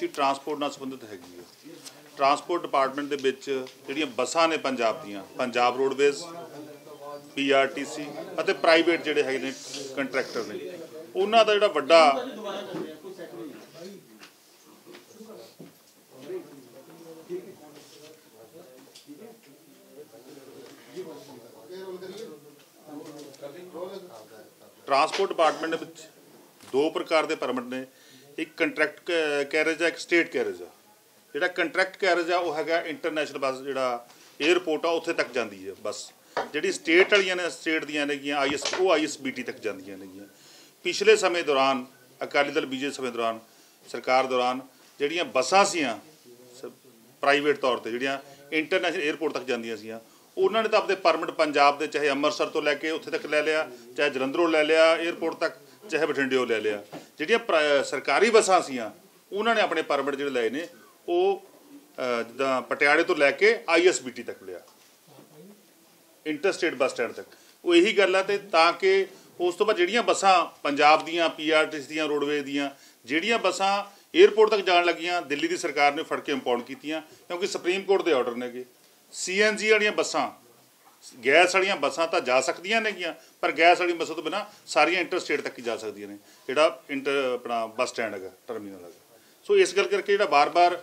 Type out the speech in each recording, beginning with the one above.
ਸੀ transport ਨਾਲ ਸੰਬੰਧਿਤ ਹੈਗੀ ਹੈ ਟਰਾਂਸਪੋਰਟ ਡਿਪਾਰਟਮੈਂਟ ਦੇ ਵਿੱਚ ਜਿਹੜੀਆਂ ਬੱਸਾਂ ਨੇ ਪੰਜਾਬ ਦੀਆਂ, ਪੰਜਾਬ ਰੋਡਵੇਜ਼ ਪੀਆਰਟੀਸੀ ਅਤੇ ਪ੍ਰਾਈਵੇਟ ਜਿਹੜੇ ਹੈਗੇ ਨੇ ਕੰਟਰੈਕਟਰ ਨੇ। ਉਹਨਾਂ ਦਾ ਜਿਹੜਾ ਵੱਡਾ ਟਰਾਂਸਪੋਰਟ ਡਿਪਾਰਟਮੈਂਟ ਦੇ ਵਿੱਚ ਦੋ ਪ੍ਰਕਾਰ ਦੇ ਪਰਮਿਟ ਨੇ। ਇੱਕ ਕੰਟਰੈਕਟ ਕੈਰੇਜ ਆ, ਇੱਕ ਸਟੇਟ ਕੈਰੇਜ ਆ। ਜਿਹੜਾ ਕੰਟਰੈਕਟ ਕੈਰੇਜ ਆ, ਉਹ ਹੈਗਾ ਇੰਟਰਨੈਸ਼ਨਲ ਬੱਸ, ਜਿਹੜਾ 에ਅਰਪੋਰਟ ਆ, ਉੱਥੇ ਤੱਕ ਜਾਂਦੀ ਹੈ ਬੱਸ। ਜਿਹੜੀ ਸਟੇਟ ਵਾਲੀਆਂ ਨੇ, ਸਟੇਟ ਦੀਆਂ ਨੇਗੀਆਂ, ਆਈਐਸ, ਉਹ ਆਈਐਸਬੀਟੀ ਤੱਕ ਜਾਂਦੀਆਂ ਨੇਗੀਆਂ। ਪਿਛਲੇ ਸਮੇਂ ਦੌਰਾਨ, ਅਕਾਲੀ ਦਲ ਬੀਜੇ ਸਮੇਂ ਦੌਰਾਨ, ਸਰਕਾਰ ਦੌਰਾਨ, ਜਿਹੜੀਆਂ ਬੱਸਾਂ ਸੀਆਂ ਪ੍ਰਾਈਵੇਟ ਤੌਰ ਤੇ, ਜਿਹੜੀਆਂ ਇੰਟਰਨੈਸ਼ਨਲ 에ਅਰਪੋਰਟ ਤੱਕ ਜਾਂਦੀਆਂ ਸੀਆਂ, ਉਹਨਾਂ ਨੇ ਤਾਂ ਆਪਣੇ ਪਰਮਿਟ ਪੰਜਾਬ ਦੇ, ਚਾਹੇ ਅੰਮ੍ਰਿਤਸਰ ਤੋਂ ਲੈ ਕੇ ਉੱਥੇ ਤੱਕ ਲੈ ਲਿਆ, ਚਾਹੇ ਜਲੰਧਰੋਂ ਲੈ ਲਿਆ 에ਅਰਪੋਰਟ ਤੱਕ। ਚਾਹੇ ਬਠਿੰਡਿਓਂ ਲੈ ਲਿਆ। ਜਿਹੜੀਆਂ ਪ੍ਰਾ- ਸਰਕਾਰੀ ਬੱਸਾਂ ਸੀਆਂ, ਉਹਨਾਂ ਨੇ ਆਪਣੇ ਪਰਮਿਟ ਜਿਹੜੇ ਲਏ ਨੇ, ਉਹ ਜਿੱਦਾਂ ਪਟਿਆਲੇ ਤੋਂ ਲੈ ਕੇ ਆਈਐਸਬੀਟੀ ਤੱਕ ਲਿਆ। ਇੰਟਰਸਟੇਟ ਬੱਸ ਸਟੈਂਡ ਤੱਕ। ਉਹ ਇਹੀ ਗੱਲ ਆ ਤੇ ਤਾਂ ਕਿ ਉਸ ਤੋਂ ਬਾਅਦ ਜਿਹੜੀਆਂ ਬੱਸਾਂ ਪੰਜਾਬ ਦੀਆਂ ਪੀਆਰਟੀਸ ਦੀਆਂ, ਰੋਡਵੇਜ਼ ਦੀਆਂ, ਜਿਹੜੀਆਂ ਬੱਸਾਂ 에ਅਰਪੋਰਟ ਤੱਕ ਜਾਣ ਲੱਗੀਆਂ, ਦਿੱਲੀ ਦੀ ਸਰਕਾਰ ਨੇ ਫੜ ਕੇ ਇੰਪਾਊਂਡ ਕੀਤੀਆਂ, ਕਿਉਂਕਿ ਸੁਪਰੀਮ ਕੋਰਟ ਦੇ ਆਰਡਰ ਨੇਗੇ। ਸੀਐਨਜੀ ਵਾਲੀਆਂ ਬੱਸਾਂ ਗੈਸ ਵਾਲੀਆਂ ਬੱਸਾਂ ਤਾਂ ਜਾ ਸਕਦੀਆਂ ਨੇਗੀਆਂ, ਪਰ ਗੈਸ ਵਾਲੀ ਬੱਸਾਂ ਤੋਂ ਬਿਨਾ ਸਾਰੀਆਂ ਇੰਟਰ ਸਟੇਟ ਤੱਕ ਹੀ ਜਾ ਸਕਦੀਆਂ ਨੇ, ਜਿਹੜਾ ਇੰਟਰ ਆਪਣਾ ਬੱਸ ਸਟੈਂਡ ਹੈਗਾ, ਟਰਮੀਨਲ ਹੈਗਾ। ਸੋ ਇਸ ਗੱਲ ਕਰਕੇ ਜਿਹੜਾ ਬਾਰ-ਬਾਰ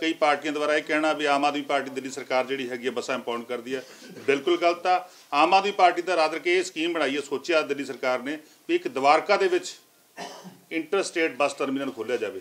ਕਈ ਪਾਰਟੀਆਂ ਦੁਆਰਾ ਇਹ ਕਹਿਣਾ ਵੀ ਆਮ ਆਦਮੀ ਪਾਰਟੀ ਦਿੱਲੀ ਸਰਕਾਰ ਜਿਹੜੀ ਹੈਗੀ ਹੈ ਬੱਸਾਂ ਇੰਪਾਊਂਡ ਕਰਦੀ ਹੈ ਬਿਲਕੁਲ ਗਲਤ ਆ। ਆਮ ਆਦਮੀ ਪਾਰਟੀ ਦਾ ਰਾਦਰ ਕੇ ਇਹ ਸਕੀਮ ਬਣਾਈ ਹੈ ਸੋਚਿਆ ਦਿੱਲੀ ਸਰਕਾਰ ਨੇ ਵੀ ਇੱਕ ਦਵਾਰਕਾ ਦੇ ਵਿੱਚ ਇੰਟਰਸਟੇਟ ਬੱਸ ਟਰਮੀਨਲ ਖੋਲ੍ਹਿਆ ਜਾਵੇ।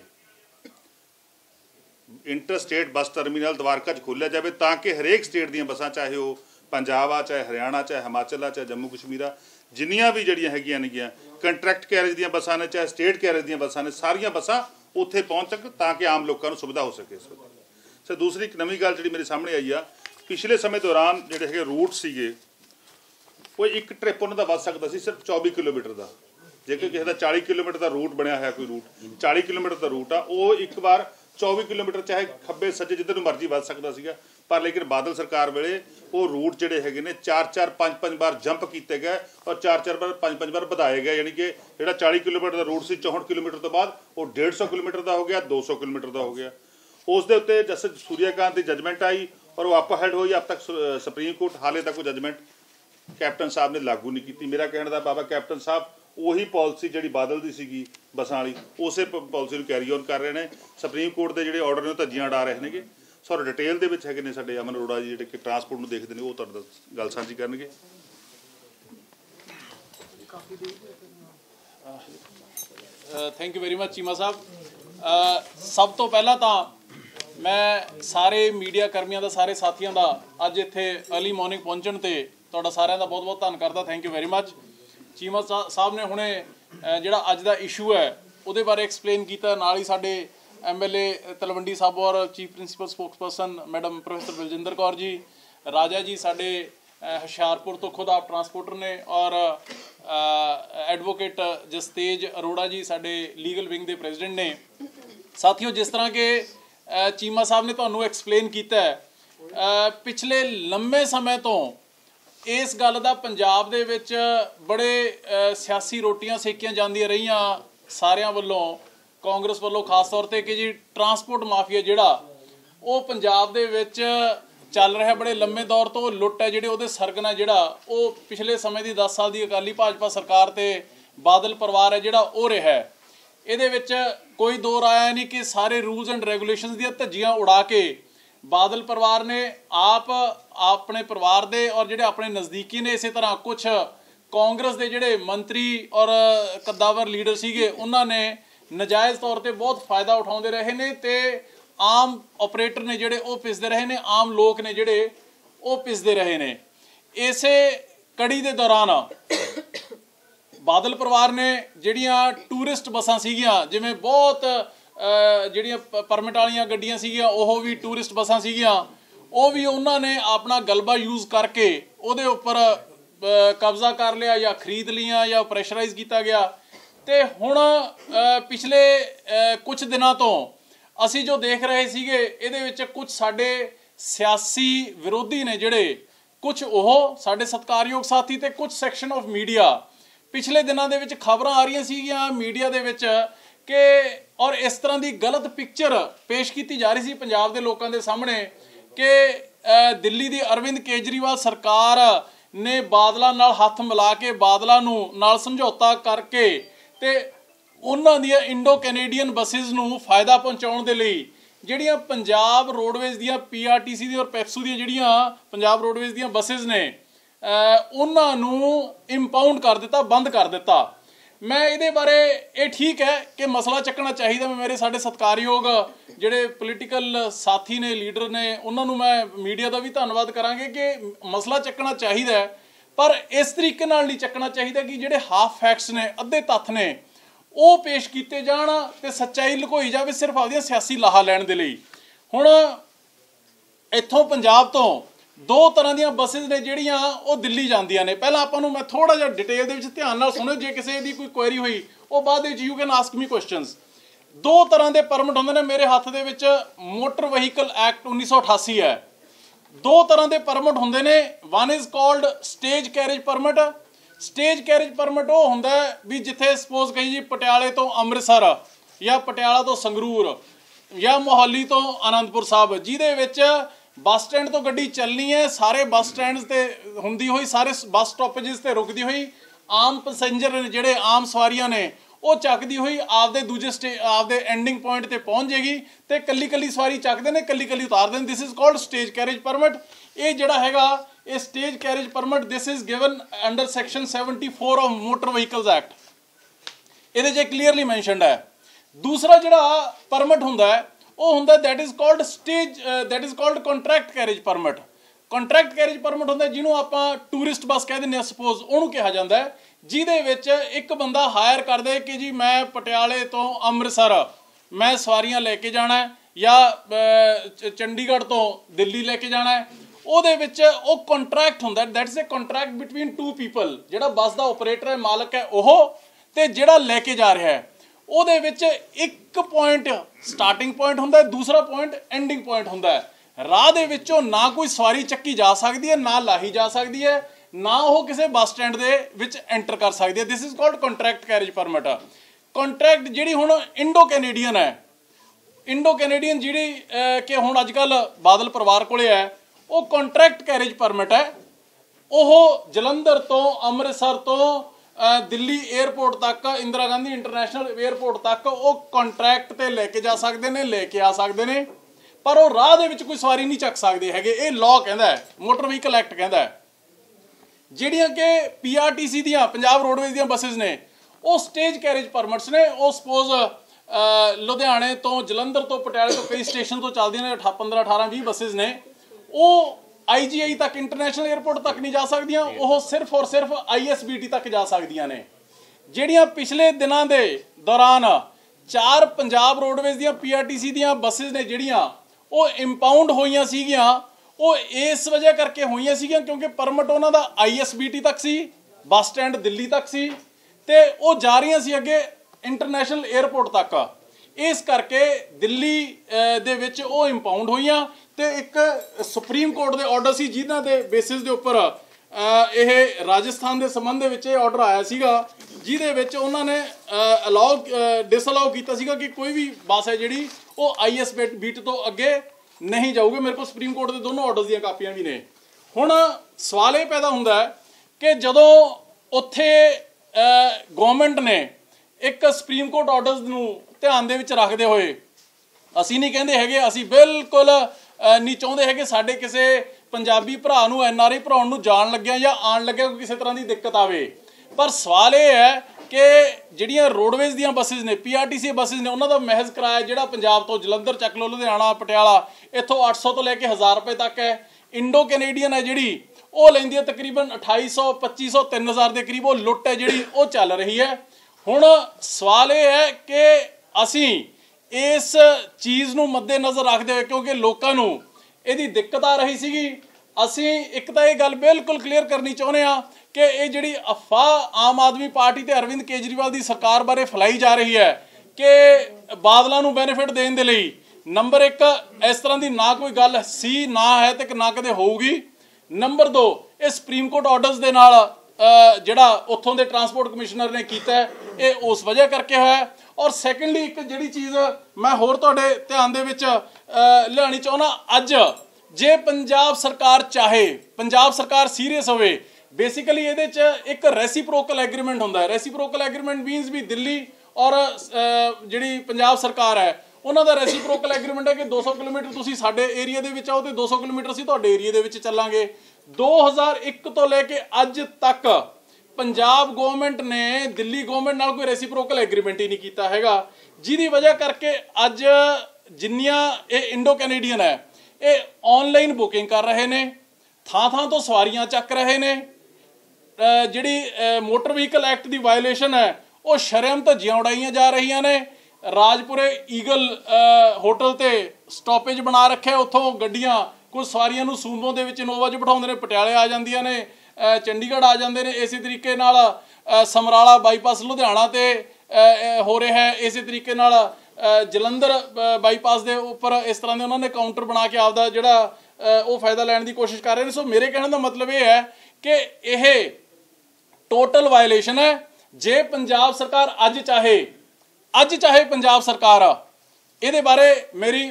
ਇੰਟਰਸਟੇਟ ਬੱਸ ਟਰਮੀਨਲ ਦਵਾਰਕਾ 'ਚ ਖੋਲ੍ਹਿਆ ਜਾਵੇ ਤਾਂ ਕਿ ਹਰੇਕ ਸਟੇਟ ਦੀਆਂ ਬੱਸਾਂ, ਚਾਹੇ ਉਹ ਪੰਜਾਬ ਆ, ਚਾਹੇ ਹਰਿਆਣਾ, ਚਾਹੇ ਹਿਮਾਚਲ ਆ, ਚਾਹੇ ਜੰਮੂ ਕਸ਼ਮੀਰ ਆ, ਜਿੰਨੀਆਂ ਵੀ ਜਿਹੜੀਆਂ ਹੈਗੀਆਂ ਨੇਗੀਆਂ ਕੰਟਰੈਕਟ ਕੈਰੇਜ ਦੀਆਂ ਬੱਸਾਂ ਨੇ, ਚਾਹੇ ਸਟੇਟ ਕੈਰੇਜ ਦੀਆਂ ਬੱਸਾਂ ਨੇ, ਸਾਰੀਆਂ ਬੱਸਾਂ ਉੱਥੇ ਪਹੁੰਚ ਸਕ ਤਾਂ ਕਿ ਆਮ ਲੋਕਾਂ ਨੂੰ ਸੁਵਿਧਾ ਹੋ ਸਕੇ ਇਸ ਵਕਤ। ਸਰ ਦੂਸਰੀ ਇੱਕ ਨਵੀਂ ਗੱਲ ਜਿਹੜੀ ਮੇਰੇ ਸਾਹਮਣੇ ਆਈ ਆ, ਪਿਛਲੇ ਸਮੇਂ ਦੌਰਾਨ ਜਿਹੜੇ ਹੈਗੇ ਰੂਟ ਸੀਗੇ, ਉਹ ਇੱਕ ਟ੍ਰਿਪ ਉਹਨਾਂ ਦਾ ਵੱਧ ਸਕਦਾ ਸੀ ਸਿਰਫ 24 ਕਿਲੋਮੀਟਰ ਦਾ। ਜੇਕਰ ਕਿਸੇ ਦਾ 40 ਕਿਲੋਮੀਟਰ ਦਾ ਰੂਟ ਬਣਿਆ ਹੋਇਆ ਕੋਈ ਰੂਟ 40 ਕਿਲੋਮੀਟਰ ਦਾ ਰੂਟ ਆ, ਉਹ ਇੱਕ ਵਾਰ 24 ਕਿਲੋਮੀਟਰ ਚਾਹੇ ਖੱਬੇ ਸੱਜੇ ਜਿੱਧਰ ਨੂੰ ਮਰਜ਼ੀ ਵੱਧ ਸਕਦਾ ਸੀਗਾ ਪਰ ਲੇਕਿਨ ਬਾਦਲ ਸਰਕਾਰ ਵੇਲੇ ਉਹ ਰੂਟ ਜਿਹੜੇ ਹੈਗੇ ਨੇ 4-4 5-5 ਵਾਰ ਜੰਪ ਕੀਤੇ ਗਏ ਔਰ 4-4 ਵਾਰ 5-5 ਵਾਰ ਵਧਾਏ ਗਏ। ਯਾਨੀ ਕਿ ਜਿਹੜਾ 40 ਕਿਲੋਮੀਟਰ ਦਾ ਰੂਟ ਸੀ 64 ਕਿਲੋਮੀਟਰ ਤੋਂ ਬਾਅਦ ਉਹ 150 ਕਿਲੋਮੀਟਰ ਦਾ ਹੋ ਗਿਆ 200 ਕਿਲੋਮੀਟਰ ਦਾ ਹੋ ਗਿਆ। ਉਸ ਦੇ ਉੱਤੇ ਜਸਟਿਸ ਸੂਰਿਆਕਾਂਤ ਦੀ ਜਜਮੈਂਟ ਆਈ ਔਰ ਉਹ ਅਪ ਹੈਡ ਹੋਈ ਅਬ ਤੱਕ ਸੁਪਰੀਮ ਕੋਰਟ ਹਾਲੇ ਤੱਕ ਉਹ ਜਜਮੈਂਟ ਕੈਪਟਨ ਸਾਹਿਬ ਨੇ ਲਾਗੂ ਨਹੀਂ ਕੀਤੀ। ਮੇਰਾ ਕਹਿਣ ਦਾ ਬਾਬਾ ਕੈਪਟਨ ਸਾਹਿਬ, ਉਹੀ ਪਾਲਿਸੀ ਜਿਹੜੀ ਬਾਦਲ ਦੀ ਸੀਗੀ ਬੱਸਾਂ ਵਾਲੀ, ਉਸੇ ਪਾਲਿਸੀ ਨੂੰ ਕੈਰੀ ਔਨ ਕਰ ਰਹੇ ਨੇ। ਸੁਪਰੀਮ ਕੋਰਟ ਦੇ ਜਿਹੜੇ ਆਰਡਰ ਨੇ ਉਹ ਧੱਜੀਆਂ ਉਡਾ ਰਹੇ ਨੇਗੇ। ਸੋ ਡਿਟੇਲ ਦੇ ਵਿੱਚ ਹੈਗੇ ਨੇ ਸਾਡੇ ਅਮਨ ਅਰੋੜਾ ਜੀ ਜਿਹੜੇ ਕਿ ਟਰਾਂਸਪੋਰਟ ਨੂੰ ਦੇਖਦੇ ਨੇ, ਉਹ ਤੁਹਾਡੇ ਨਾਲ ਗੱਲ ਸਾਂਝੀ ਕਰਨਗੇ। Thank you very much Cheema sahib. ਸਭ ਤੋਂ ਪਹਿਲਾਂ ਤਾਂ ਮੈਂ ਸਾਰੇ ਮੀਡੀਆ ਕਰਮੀਆਂ ਦਾ, ਸਾਰੇ ਸਾਥੀਆਂ ਦਾ ਅੱਜ ਇੱਥੇ ਅਰਲੀ ਮਾਰਨਿੰਗ ਪਹੁੰਚਣ ਤੇ ਤੁਹਾਡਾ ਸਾਰਿਆਂ ਦਾ ਬਹੁਤ-ਬਹੁਤ ਧੰਨ ਕਰਦਾ। Thank you very much Cheema sahib ਨੇ ਹੁਣੇ ਜਿਹੜਾ ਅੱਜ ਦਾ ਇਸ਼ੂ ਹੈ, ਉਹਦੇ ਬਾਰੇ ਐਕਸਪਲੇਨ ਕੀਤਾ। ਨਾਲ ਹੀ ਸਾਡੇ ਐਮਐਲਏ ਤਲਵੰਡੀ ਸਾਹਿਬ ਔਰ chief principal spokesperson madam professor Baljinder Kaur ji, Raja ji ਸਾਡੇ ਹੁਸ਼ਿਆਰਪੁਰ ਤੋਂ ਖੁਦ ਆਪ ਟਰਾਂਸਪੋਰਟਰ ਨੇ ਔਰ ਐਡਵੋਕੇਟ ਜਸਤੇਜ ਅਰੋੜਾ ਜੀ ਸਾਡੇ ਲੀਗਲ ਵਿੰਗ ਦੇ ਪ੍ਰੈਜ਼ੀਡੈਂਟ ਨੇ। ਸਾਥੀਓ, ਜਿਸ ਤਰ੍ਹਾਂ ਕਿ ਚੀਮਾ ਸਾਹਿਬ ਨੇ ਤੁਹਾਨੂੰ ਐਕਸਪਲੇਨ ਕੀਤਾ ਹੈ ਪਿਛਲੇ ਲੰਮੇ ਸਮੇਂ ਤੋਂ ਇਸ ਗੱਲ ਦਾ ਪੰਜਾਬ ਦੇ ਵਿੱਚ ਬੜੇ ਸਿਆਸੀ ਰੋਟੀਆਂ ਸੇਕੀਆਂ ਜਾਂਦੀਆਂ ਰਹੀਆਂ ਸਾਰਿਆਂ ਵੱਲੋਂ। ਕਾਂਗਰਸ ਵੱਲੋਂ ਖਾਸ ਤੌਰ ਤੇ ਕਿ ਜੀ ਟਰਾਂਸਪੋਰਟ ਮਾਫੀਆ ਜਿਹੜਾ ਉਹ ਪੰਜਾਬ ਦੇ ਵਿੱਚ ਚੱਲ ਰਿਹਾ ਬੜੇ ਲੰਮੇ ਦੌਰ ਤੋਂ ਲੁੱਟ ਹੈ ਜਿਹੜੇ ਉਹਦੇ ਸਰਗਨਾ ਜਿਹੜਾ ਉਹ ਪਿਛਲੇ ਸਮੇਂ ਦੀ 10 ਸਾਲ ਦੀ ਅਕਾਲੀ ਭਾਜਪਾ ਸਰਕਾਰ ਤੇ ਬਾਦਲ ਪਰਿਵਾਰ ਹੈ ਜਿਹੜਾ ਉਹ ਰਿਹਾ ਇਹਦੇ ਵਿੱਚ ਕੋਈ ਦੋ ਰਾਇਆ ਨਹੀਂ ਕਿ ਸਾਰੇ ਰੂਲਸ ਐਂਡ ਰੈਗੂਲੇਸ਼ਨਸ ਦੀਆਂ ਧੱਜੀਆਂ ਉਡਾ ਕੇ ਬਾਦਲ ਪਰਿਵਾਰ ਨੇ ਆਪ ਆਪਣੇ ਪਰਿਵਾਰ ਦੇ ਔਰ ਜਿਹੜੇ ਆਪਣੇ ਨਜ਼ਦੀਕੀ ਨੇ ਇਸੇ ਤਰ੍ਹਾਂ ਕੁਝ ਕਾਂਗਰਸ ਦੇ ਜਿਹੜੇ ਮੰਤਰੀ ਔਰ ਕੱਦਾਵਰ ਲੀਡਰ ਸੀਗੇ, ਉਹਨਾਂ ਨੇ ਨਜਾਇਜ਼ ਤੌਰ ਤੇ ਬਹੁਤ ਫਾਇਦਾ ਉਠਾਉਂਦੇ ਰਹੇ ਨੇ ਤੇ ਆਮ ਆਪਰੇਟਰ ਨੇ ਜਿਹੜੇ ਉਹ ਪਿਸਦੇ ਰਹੇ ਨੇ, ਆਮ ਲੋਕ ਨੇ ਜਿਹੜੇ ਉਹ ਪਿਸਦੇ ਰਹੇ ਨੇ। ਇਸੇ ਕੜੀ ਦੇ ਦੌਰਾਨ ਬਾਦਲ ਪਰਿਵਾਰ ਨੇ ਜਿਹੜੀਆਂ ਟੂਰਿਸਟ ਬੱਸਾਂ ਸੀਗੀਆਂ, ਜਿਵੇਂ ਬਹੁਤ ਜਿਹੜੀਆਂ ਪਰਮਿਟ ਵਾਲੀਆਂ ਗੱਡੀਆਂ ਸੀਗੀਆਂ, ਉਹ ਵੀ ਟੂਰਿਸਟ ਬੱਸਾਂ ਸੀਗੀਆਂ, ਉਹ ਵੀ ਉਹਨਾਂ ਨੇ ਆਪਣਾ ਗਲਬਾ ਯੂਜ਼ ਕਰਕੇ ਉਹਦੇ ਉੱਪਰ ਕਬਜ਼ਾ ਕਰ ਲਿਆ ਜਾਂ ਖਰੀਦ ਲੀਆਂ ਜਾਂ ਪ੍ਰੈਸ਼ਰਾਈਜ਼ ਕੀਤਾ ਗਿਆ। ਤੇ ਹੁਣ ਪਿਛਲੇ ਕੁਝ ਦਿਨਾਂ ਤੋਂ ਅਸੀਂ ਜੋ ਦੇਖ ਰਹੇ ਸੀਗੇ, ਇਹਦੇ ਵਿੱਚ ਕੁਝ ਸਾਡੇ ਸਿਆਸੀ ਵਿਰੋਧੀ ਨੇ ਜਿਹੜੇ ਕੁਝ ਉਹ ਸਾਡੇ ਸਤਿਕਾਰਯੋਗ ਸਾਥੀ ਤੇ ਕੁਝ ਸੈਕਸ਼ਨ ਆਫ ਮੀਡੀਆ ਪਿਛਲੇ ਦਿਨਾਂ ਦੇ ਵਿੱਚ ਖਬਰਾਂ ਆ ਰਹੀਆਂ ਸੀਗੀਆਂ ਮੀਡੀਆ ਦੇ ਵਿੱਚ ਕਿ, ਔਰ ਇਸ ਤਰ੍ਹਾਂ ਦੀ ਗਲਤ ਪਿਕਚਰ ਪੇਸ਼ ਕੀਤੀ ਜਾ ਰਹੀ ਸੀ ਪੰਜਾਬ ਦੇ ਲੋਕਾਂ ਦੇ ਸਾਹਮਣੇ ਕਿ ਦਿੱਲੀ ਦੀ ਅਰਵਿੰਦ ਕੇਜਰੀਵਾਲ ਸਰਕਾਰ ਨੇ ਬਾਦਲਾਂ ਨਾਲ ਹੱਥ ਮਿਲਾ ਕੇ ਬਾਦਲਾਂ ਨੂੰ ਨਾਲ ਸਮਝੌਤਾ ਕਰਕੇ ਤੇ ਉਹਨਾਂ ਦੀਆਂ ਇੰਡੋ ਕੈਨੇਡੀਅਨ ਬੱਸਿਸ ਨੂੰ ਫਾਇਦਾ ਪਹੁੰਚਾਉਣ ਦੇ ਲਈ ਜਿਹੜੀਆਂ ਪੰਜਾਬ ਰੋਡਵੇਜ਼ ਦੀਆਂ ਪੀਆਰਟੀਸੀ ਦੀ ਔਰ ਪੈਪਸੂ ਦੀਆਂ ਜਿਹੜੀਆਂ ਪੰਜਾਬ ਰੋਡਵੇਜ਼ ਦੀਆਂ ਬੱਸਿਸ ਨੇ ਉਹਨਾਂ ਨੂੰ ਇੰਪਾਊਂਡ ਕਰ ਦਿੱਤਾ, ਬੰਦ ਕਰ ਦਿੱਤਾ। ਮੈਂ ਇਹਦੇ ਬਾਰੇ, ਇਹ ਠੀਕ ਹੈ ਕਿ ਮਸਲਾ ਚੱਕਣਾ ਚਾਹੀਦਾ ਮੈਂ ਮੇਰੇ ਸਾਡੇ ਸਤਿਕਾਰਯੋਗ ਜਿਹੜੇ ਪੋਲੀਟੀਕਲ ਸਾਥੀ ਨੇ ਲੀਡਰ ਨੇ, ਉਹਨਾਂ ਨੂੰ ਮੈਂ ਮੀਡੀਆ ਦਾ ਵੀ ਧੰਨਵਾਦ ਕਰਾਂਗੇ ਕਿ ਮਸਲਾ ਚੱਕਣਾ ਚਾਹੀਦਾ ਹੈ। ਪਰ ਇਸ ਤਰੀਕੇ ਨਾਲ ਨਹੀਂ ਚੱਕਣਾ ਚਾਹੀਦਾ ਕਿ ਜਿਹੜੇ ਹਾਫ ਫੈਕਟਸ ਨੇ, ਅੱਧੇ ਤੱਥ ਨੇ, ਉਹ ਪੇਸ਼ ਕੀਤੇ ਜਾਣ ਤੇ ਸੱਚਾਈ ਲੁਕੋਈ ਜਾਵੇ ਸਿਰਫ ਆਪਦੀਆਂ ਸਿਆਸੀ ਲਾਹਾ ਲੈਣ ਦੇ ਲਈ। ਹੁਣ ਇੱਥੋਂ ਪੰਜਾਬ ਤੋਂ ਦੋ ਤਰ੍ਹਾਂ ਦੀਆਂ ਬੱਸਸ ਨੇ ਜਿਹੜੀਆਂ ਉਹ ਦਿੱਲੀ ਜਾਂਦੀਆਂ ਨੇ। ਪਹਿਲਾਂ ਆਪਾਂ ਨੂੰ ਮੈਂ ਥੋੜਾ ਜਿਹਾ ਡਿਟੇਲ ਦੇ ਵਿੱਚ ਧਿਆਨ ਨਾਲ ਸੁਣਿਓ, ਜੇ ਕਿਸੇ ਦੀ ਕੋਈ ਕੁਐਰੀ ਹੋਈ, ਉਹ ਬਾਅਦ ਵਿੱਚ you can ask me questions ਦੋ ਤਰ੍ਹਾਂ ਦੇ ਪਰਮਿਟ ਹੁੰਦੇ ਨੇ ਮੇਰੇ ਹੱਥ ਦੇ ਵਿੱਚ ਮੋਟਰ ਵਹੀਕਲ ਐਕਟ 1988 ਹੈ। ਦੋ ਤਰ੍ਹਾਂ ਦੇ ਪਰਮਿਟ ਹੁੰਦੇ ਨੇ। One is called stage carriage permit stage carriage permit ਉਹ ਹੁੰਦਾ ਵੀ ਜਿੱਥੇ ਸਪੋਜ਼ ਕਹੀ ਜੀ ਪਟਿਆਲੇ ਤੋਂ ਅੰਮ੍ਰਿਤਸਰ ਜਾਂ ਪਟਿਆਲਾ ਤੋਂ ਸੰਗਰੂਰ ਜਾਂ ਮੋਹਾਲੀ ਤੋਂ ਆਨੰਦਪੁਰ ਸਾਹਿਬ, ਜਿਹਦੇ ਵਿੱਚ ਬੱਸ ਸਟੈਂਡ ਤੋਂ ਗੱਡੀ ਚੱਲਣੀ ਹੈ। ਸਾਰੇ ਬੱਸ ਸਟੈਂਡਸ ਤੇ ਹੁੰਦੀ ਹੋਈ, ਸਾਰੇ ਬੱਸ ਸਟਾਪੇजेस ਤੇ ਰੁਕਦੀ ਹੋਈ। ਆਮ ਪੈਸੇਂਜਰ ਜਿਹੜੇ ਆਮ ਸਵਾਰੀਆਂ ਨੇ ਉਹ ਚੱਕਦੀ ਹੋਈ ਆਪਦੇ ਦੂਜੇ ਸਟੇ, ਆਪਦੇ ਐਂਡਿੰਗ ਪੁਆਇੰਟ ਤੇ ਪਹੁੰਚ ਜੇਗੀ ਤੇ ਕੱਲੀ ਕੱਲੀ ਸਵਾਰੀ ਚੱਕਦੇ ਨੇ ਕੱਲੀ ਕੱਲੀ ਉਤਾਰਦੇ ਨੇ। This is called stage carriage permit ਇਹ ਜਿਹੜਾ ਹੈਗਾ, ਇਹ stage carriage permit this is given under section 74 of motor vehicles act ਇਹਦੇ 'ਚ ਕਲੀਅਰਲੀ ਮੈਂਸ਼ਨਡ ਹੈ। ਦੂਸਰਾ ਜਿਹੜਾ ਪਰਮਿਟ ਹੁੰਦਾ ਹੈ, ਉਹ ਹੁੰਦਾ that is called stage that is called contract carriage permit contract carriage permit ਹੁੰਦਾ ਜਿਹਨੂੰ ਆਪਾਂ ਟੂਰਿਸਟ ਬੱਸ ਕਹਿ ਦਿੰਦੇ ਆ ਸਪੋਜ਼ ਉਹਨੂੰ ਕਿਹਾ ਜਾਂਦਾ ਹੈ। ਜਿਹਦੇ ਵਿੱਚ ਇੱਕ ਬੰਦਾ ਹਾਇਰ ਕਰਦੇ ਕਿ ਜੀ ਮੈਂ ਪਟਿਆਲੇ ਤੋਂ ਅੰਮ੍ਰਿਤਸਰ, ਮੈਂ ਸਵਾਰੀਆਂ ਲੈ ਕੇ ਜਾਣਾ ਹੈ ਜਾਂ ਚੰਡੀਗੜ੍ਹ ਤੋਂ ਦਿੱਲੀ ਲੈ ਕੇ ਜਾਣਾ ਹੈ। ਉਹਦੇ ਵਿੱਚ ਉਹ ਕੰਟਰੈਕਟ ਹੁੰਦਾ that is a contract between two people ਜਿਹੜਾ ਬੱਸ ਦਾ ਆਪਰੇਟਰ ਹੈ, ਮਾਲਕ ਹੈ, ਉਹ ਤੇ ਜਿਹੜਾ ਲੈ ਕੇ ਜਾ ਰਿਹਾ ਹੈ। ਉਹਦੇ ਵਿੱਚ ਇੱਕ ਪੁਆਇੰਟ ਸਟਾਰਟਿੰਗ ਪੁਆਇੰਟ ਹੁੰਦਾ ਹੈ, ਦੂਸਰਾ ਪੁਆਇੰਟ ਐਂਡਿੰਗ ਪੁਆਇੰਟ ਹੁੰਦਾ ਹੈ। ਰਾਹ ਦੇ ਵਿੱਚੋਂ ਨਾ ਕੋਈ ਸਵਾਰੀ ਚੱਕੀ ਜਾ ਸਕਦੀ ਹੈ, ਨਾ ਲਾਹੀ ਜਾ ਸਕਦੀ ਹੈ ਨਾ ਉਹ ਕਿਸੇ ਬੱਸ ਸਟੈਂਡ ਦੇ ਵਿੱਚ ਐਂਟਰ ਕਰ ਸਕਦੀ ਹੈ। This is called contract carriage permit contract ਜਿਹੜੀ ਹੁਣ ਇੰਡੋ ਕੈਨੇਡੀਅਨ ਹੈ। ਇੰਡੋ ਕੈਨੇਡੀਅਨ ਜਿਹੜੀ ਕਿ ਹੁਣ ਅੱਜ ਕੱਲ ਬਾਦਲ ਪਰਿਵਾਰ ਕੋਲੇ ਹੈ, ਉਹ ਕੰਟਰੈਕਟ ਕੈਰੇਜ ਪਰਮਿਟ ਹੈ। ਉਹ ਜਲੰਧਰ ਤੋਂ ਅੰਮ੍ਰਿਤਸਰ ਤੋਂ ਦਿੱਲੀ 에ਅਰਪੋਰਟ ਤੱਕ, ਇੰਦਰਾ ਗਾਂਧੀ ਇੰਟਰਨੈਸ਼ਨਲ 에ਅਰਪੋਰਟ ਤੱਕ ਉਹ ਕੰਟਰੈਕਟ ਤੇ ਲੈ ਕੇ ਜਾ ਸਕਦੇ ਨੇ, ਲੈ ਕੇ ਆ ਸਕਦੇ ਨੇ। ਪਰ ਉਹ ਰਾਹ ਦੇ ਵਿੱਚ ਕੋਈ ਸਵਾਰੀ ਨਹੀਂ ਚੱਕ ਸਕਦੇ ਹੈਗੇ। ਇਹ ਲਾਅ ਕਹਿੰਦਾ ਹੈ ਮੋਟਰ ਵਹੀਕਲ ਐਕਟ ਕਹਿੰਦਾ ਹੈ। ਜਿਹੜੀਆਂ ਕਿ ਪੀਆਰਟੀਸੀ ਦੀਆਂ, ਪੰਜਾਬ ਰੋਡਵੇਜ਼ ਦੀਆਂ ਬੱਸਸ ਨੇ, ਉਹ ਸਟੇਜ ਕੈਰੇਜ ਪਰਮਿਟਸ ਨੇ, ਉਹ ਸਪੋਜ਼ ਲੁਧਿਆਣੇ ਤੋਂ ਜਲੰਧਰ ਤੋਂ ਪਟਿਆਲੇ ਤੋਂ ਕਈ ਸਟੇਸ਼ਨ ਤੋਂ ਚੱਲਦੀਆਂ ਨੇ 15 18 20 ਬੱਸਸ ਨੇ, ਉਹ ਆਈਜੀਆਈ ਤੱਕ ਇੰਟਰਨੈਸ਼ਨਲ 에ਅਰਪੋਰਟ ਤੱਕ ਨਹੀਂ ਜਾ ਸਕਦੀਆਂ, ਉਹ ਸਿਰਫ ਔਰ ਸਿਰਫ ਆਈਐਸਬੀਟੀ ਤੱਕ ਜਾ ਸਕਦੀਆਂ ਨੇ। ਜਿਹੜੀਆਂ ਪਿਛਲੇ ਦਿਨਾਂ ਦੇ ਦੌਰਾਨ ਚਾਰ ਪੰਜਾਬ ਰੋਡਵੇਜ਼ ਦੀਆਂ ਪੀਆਰਟੀਸੀ ਦੀਆਂ ਬੱਸਸ ਨੇ ਜਿਹੜੀਆਂ, ਉਹ ਇੰਪਾਊਂਡ ਹੋਈਆਂ ਸੀਗੀਆਂ ਉਹ ਇਸ ਵਜ੍ਹਾ ਕਰਕੇ ਹੋਈਆਂ ਸੀਗੀਆਂ ਕਿਉਂਕਿ ਪਰਮਿਟ ਉਹਨਾਂ ਦਾ ਆਈਐਸਬੀਟੀ ਤੱਕ ਸੀ, ਬੱਸ ਸਟੈਂਡ ਦਿੱਲੀ ਤੱਕ ਸੀ ਤੇ ਉਹ ਜਾ ਰਹੀਆਂ ਸੀ ਅੱਗੇ ਇੰਟਰਨੈਸ਼ਨਲ 에ਅਰਪੋਰਟ ਤੱਕ। ਇਸ ਕਰਕੇ ਦਿੱਲੀ ਦੇ ਵਿੱਚ ਉਹ ਇੰਪਾਊਂਡ ਹੋਈਆਂ ਤੇ ਇੱਕ ਸੁਪਰੀਮ ਕੋਰਟ ਦੇ ਆਰਡਰ ਸੀ ਜਿਨ੍ਹਾਂ ਦੇ ਬੇਸਿਸ ਦੇ ਉੱਪਰ ਇਹ ਰਾਜਸਥਾਨ ਦੇ ਸੰਬੰਧ ਦੇ ਵਿੱਚ ਇਹ ਆਰਡਰ ਆਇਆ ਸੀਗਾ, ਜਿਹਦੇ ਵਿੱਚ ਉਹਨਾਂ ਨੇ ਅਲਾਉ ਡਿਸਅਲਾਉ ਕੀਤਾ ਸੀਗਾ ਕਿ ਕੋਈ ਵੀ ਬੱਸ ਹੈ ਜਿਹੜੀ ਉਹ ਆਈਐਸ ਬੀਟ ਤੋਂ ਅੱਗੇ ਨਹੀਂ ਜਾਊਗੀ, ਮੇਰੇ ਕੋਲ ਸੁਪਰੀਮ ਕੋਰਟ ਦੇ ਦੋਨੋਂ ਆਰਡਰਸ ਦੀਆਂ ਕਾਪੀਆਂ ਵੀ ਨੇ। ਹੁਣ ਸਵਾਲ ਇਹ ਪੈਦਾ ਹੁੰਦਾ ਹੈ ਕਿ ਜਦੋਂ ਉੱਥੇ ਗਵਰਨਮੈਂਟ ਨੇ ਇੱਕ ਸੁਪਰੀਮ ਕੋਰਟ ਆਰਡਰਸ ਨੂੰ ਧਿਆਨ ਦੇ ਵਿੱਚ ਰੱਖਦੇ ਹੋਏ, ਅਸੀਂ ਨਹੀਂ ਕਹਿੰਦੇ ਹੈਗੇ, ਅਸੀਂ ਬਿਲਕੁਲ ਨਹੀਂ ਚਾਹੁੰਦੇ ਹੈਗੇ ਸਾਡੇ ਕਿਸੇ ਪੰਜਾਬੀ ਭਰਾ ਨੂੰ ਐਨਆਰਆਈ ਭਰਾਉਣ ਨੂੰ ਜਾਣ ਲੱਗਿਆ ਜਾਂ ਆਣ ਲੱਗਿਆ ਕੋਈ ਕਿਸੇ ਤਰ੍ਹਾਂ ਦੀ ਦਿੱਕਤ ਆਵੇ। ਪਰ ਸਵਾਲ ਇਹ ਹੈ ਕਿ ਜਿਹੜੀਆਂ ਰੋਡਵੇਜ਼ ਦੀਆਂ ਬੱਸਸ ਨੇ ਪੀਆਰਟੀਸੀ ਬੱਸਸ ਨੇ, ਉਹਨਾਂ ਦਾ ਮਹਿਜ਼ ਕਿਰਾਇਆ ਜਿਹੜਾ ਪੰਜਾਬ ਤੋਂ ਜਲੰਧਰ ਚੱਕ ਲਓ, ਲੁਧਿਆਣਾ, ਪਟਿਆਲਾ, ਇੱਥੋਂ 800 ਤੋਂ ਲੈ ਕੇ 1000 ਰੁਪਏ ਤੱਕ ਹੈ। ਇੰਡੋ ਕੈਨੇਡੀਅਨ ਹੈ ਜਿਹੜੀ, ਉਹ ਲੈਂਦੀ ਹੈ ਤਕਰੀਬਨ 2800 2500 3000 ਦੇ ਕਰੀਬ ਉਹ ਲੁੱਟ ਹੈ ਜਿਹੜੀ, ਉਹ ਚੱਲ ਰਹੀ ਹੈ। ਹੁਣ ਸਵਾਲ ਇਹ ਹੈ ਕਿ ਅਸੀਂ ਇਸ ਚੀਜ਼ ਨੂੰ ਮੱਦੇਨਜ਼ਰ ਰੱਖਦੇ ਹੋਏ, ਕਿਉਂਕਿ ਲੋਕਾਂ ਨੂੰ ਇਹਦੀ ਦਿੱਕਤ ਆ ਰਹੀ ਸੀਗੀ, ਅਸੀਂ ਇੱਕ ਤਾਂ ਇਹ ਗੱਲ ਬਿਲਕੁਲ ਕਲੀਅਰ ਕਰਨੀ ਚਾਹੁੰਦੇ ਆ ਕਿ ਇਹ ਜਿਹੜੀ ਅਫਵਾਹ ਆਮ ਆਦਮੀ ਪਾਰਟੀ ਤੇ ਅਰਵਿੰਦ ਕੇਜਰੀਵਾਲ ਦੀ ਸਰਕਾਰ ਬਾਰੇ ਫੈਲਾਈ ਜਾ ਰਹੀ ਹੈ ਕਿ ਬਾਦਲਾਂ ਨੂੰ ਬੈਨੀਫਿਟ ਦੇਣ ਦੇ ਲਈ ਨੰਬਰ 1 ਇਸ ਤਰ੍ਹਾਂ ਦੀ ਨਾ ਕੋਈ ਗੱਲ ਸੀ ਨਾ ਹੈ ਤੇ ਨਾ ਕਦੇ ਹੋਊਗੀ। ਨੰਬਰ 2 ਇਹ ਸੁਪਰੀਮ ਕੋਰਟ ਆਰਡਰਸ ਦੇ ਨਾਲ ਜਿਹੜਾ ਉੱਥੋਂ ਦੇ ਟਰਾਂਸਪੋਰਟ ਕਮਿਸ਼ਨਰ ਨੇ ਕੀਤਾ ਇਹ ਉਸ ਵਜ੍ਹਾ ਕਰਕੇ ਹੋਇਆ ਔਰ ਸੈਕੰਡਲੀ ਇੱਕ ਜਿਹੜੀ ਚੀਜ਼ ਮੈਂ ਹੋਰ ਤੁਹਾਡੇ ਧਿਆਨ ਦੇ ਵਿੱਚ ਅ, ਲਿਆਉਣੀ ਚਾਹੁੰਦਾ ਅੱਜ ਜੇ ਪੰਜਾਬ ਸਰਕਾਰ ਚਾਹੇ ਪੰਜਾਬ ਸਰਕਾਰ ਸੀਰੀਅਸ ਹੋਵੇ ਬੇਸਿਕਲੀ ਇਹਦੇ ਚ ਇੱਕ ਰੈਸੀਪ੍ਰੋਕਲ ਐਗਰੀਮੈਂਟ ਹੁੰਦਾ ਹੈ। Reciprocal agreement means we Delhi ਔਰ ਜਿਹੜੀ ਪੰਜਾਬ ਸਰਕਾਰ ਹੈ, ਉਹਨਾਂ ਦਾ ਰੈਸੀਪ੍ਰੋਕਲ ਐਗਰੀਮੈਂਟ ਹੈ ਕਿ 200 ਕਿਲੋਮੀਟਰ ਤੁਸੀਂ ਸਾਡੇ ਏਰੀਆ ਦੇ ਵਿੱਚ ਆਓ ਤੇ 200 ਕਿਲੋਮੀਟਰ ਅਸੀਂ ਤੁਹਾਡੇ ਏਰੀਆ ਦੇ ਵਿੱਚ ਚੱਲਾਂਗੇ। 2001 ਤੋਂ ਲੈ ਕੇ ਅੱਜ ਤੱਕ ਪੰਜਾਬ ਗਵਰਨਮੈਂਟ ਨੇ ਦਿੱਲੀ ਗਵਰਨਮੈਂਟ ਨਾਲ ਕੋਈ ਰੈਸੀਪ੍ਰੋਕਲ ਐਗਰੀਮੈਂਟ ਹੀ ਨਹੀਂ ਕੀਤਾ ਹੈਗਾ। ਜਿਹਦੀ ਵਜ੍ਹਾ ਕਰਕੇ ਅੱਜ ਜਿੰਨੀਆਂ ਇਹ ਇੰਡੋ ਕੈਨੇਡੀਅਨ ਹੈ, ਇਹ ਆਨਲਾਈਨ ਬੁਕਿੰਗ ਕਰ ਰਹੇ ਨੇ ਥਾਂ ਥਾਂ ਤੋਂ ਸਵਾਰੀਆਂ ਚੱਕ ਰਹੇ ਨੇ ਜਿਹੜੀ ਮੋਟਰ ਵਹੀਕਲ ਐਕਟ ਦੀ ਵਾਇਲੇਸ਼ਨ ਹੈ, ਉਹ ਸ਼ਰਮ ਤੋਂ ਜਿਉੜਾਈਆਂ ਜਾ ਰਹੀਆਂ ਨੇ। ਰਾਜਪੁਰੇ ਈਗਲ ਹੋਟਲ ਤੇ ਸਟਾਪੇਜ ਬਣਾ ਰੱਖਿਆ ਉੱਥੋਂ ਗੱਡੀਆਂ ਕੁਝ ਸਵਾਰੀਆਂ ਨੂੰ ਸੂਮੋ ਦੇ ਵਿੱਚ ਇਨੋਵਾ 'ਚ ਬਿਠਾਉਂਦੇ ਨੇ, ਪਟਿਆਲੇ ਆ ਜਾਂਦੀਆਂ ਨੇ ਚੰਡੀਗੜ੍ਹ ਆ ਜਾਂਦੇ ਨੇ। ਇਸੇ ਤਰੀਕੇ ਨਾਲ ਸਮਰਾਲਾ ਬਾਈਪਾਸ ਲੁਧਿਆਣਾ ਤੇ ਹੋ ਰਿਹਾ ਹੈ। ਇਸੇ ਤਰੀਕੇ ਨਾਲ ਜਲੰਧਰ ਬਾਈਪਾਸ ਦੇ ਉੱਪਰ ਇਸ ਤਰ੍ਹਾਂ ਦੇ ਉਹਨਾਂ ਨੇ ਕਾਊਂਟਰ ਬਣਾ ਕੇ ਆਪਦਾ ਜਿਹੜਾ ਉਹ ਫਾਇਦਾ ਲੈਣ ਦੀ ਕੋਸ਼ਿਸ਼ ਕਰ ਰਹੇ ਨੇ। ਸੋ ਮੇਰੇ ਕਹਿਣ ਦਾ ਮਤਲਬ ਇਹ ਹੈ ਕਿ ਇਹ ਟੋਟਲ ਵਾਇਲੇਸ਼ਨ ਹੈ। ਜੇ ਪੰਜਾਬ ਸਰਕਾਰ ਅੱਜ ਚਾਹੇ ਅੱਜ ਚਾਹੇ ਪੰਜਾਬ ਸਰਕਾਰ ਆ, ਇਹਦੇ ਬਾਰੇ ਮੇਰੀ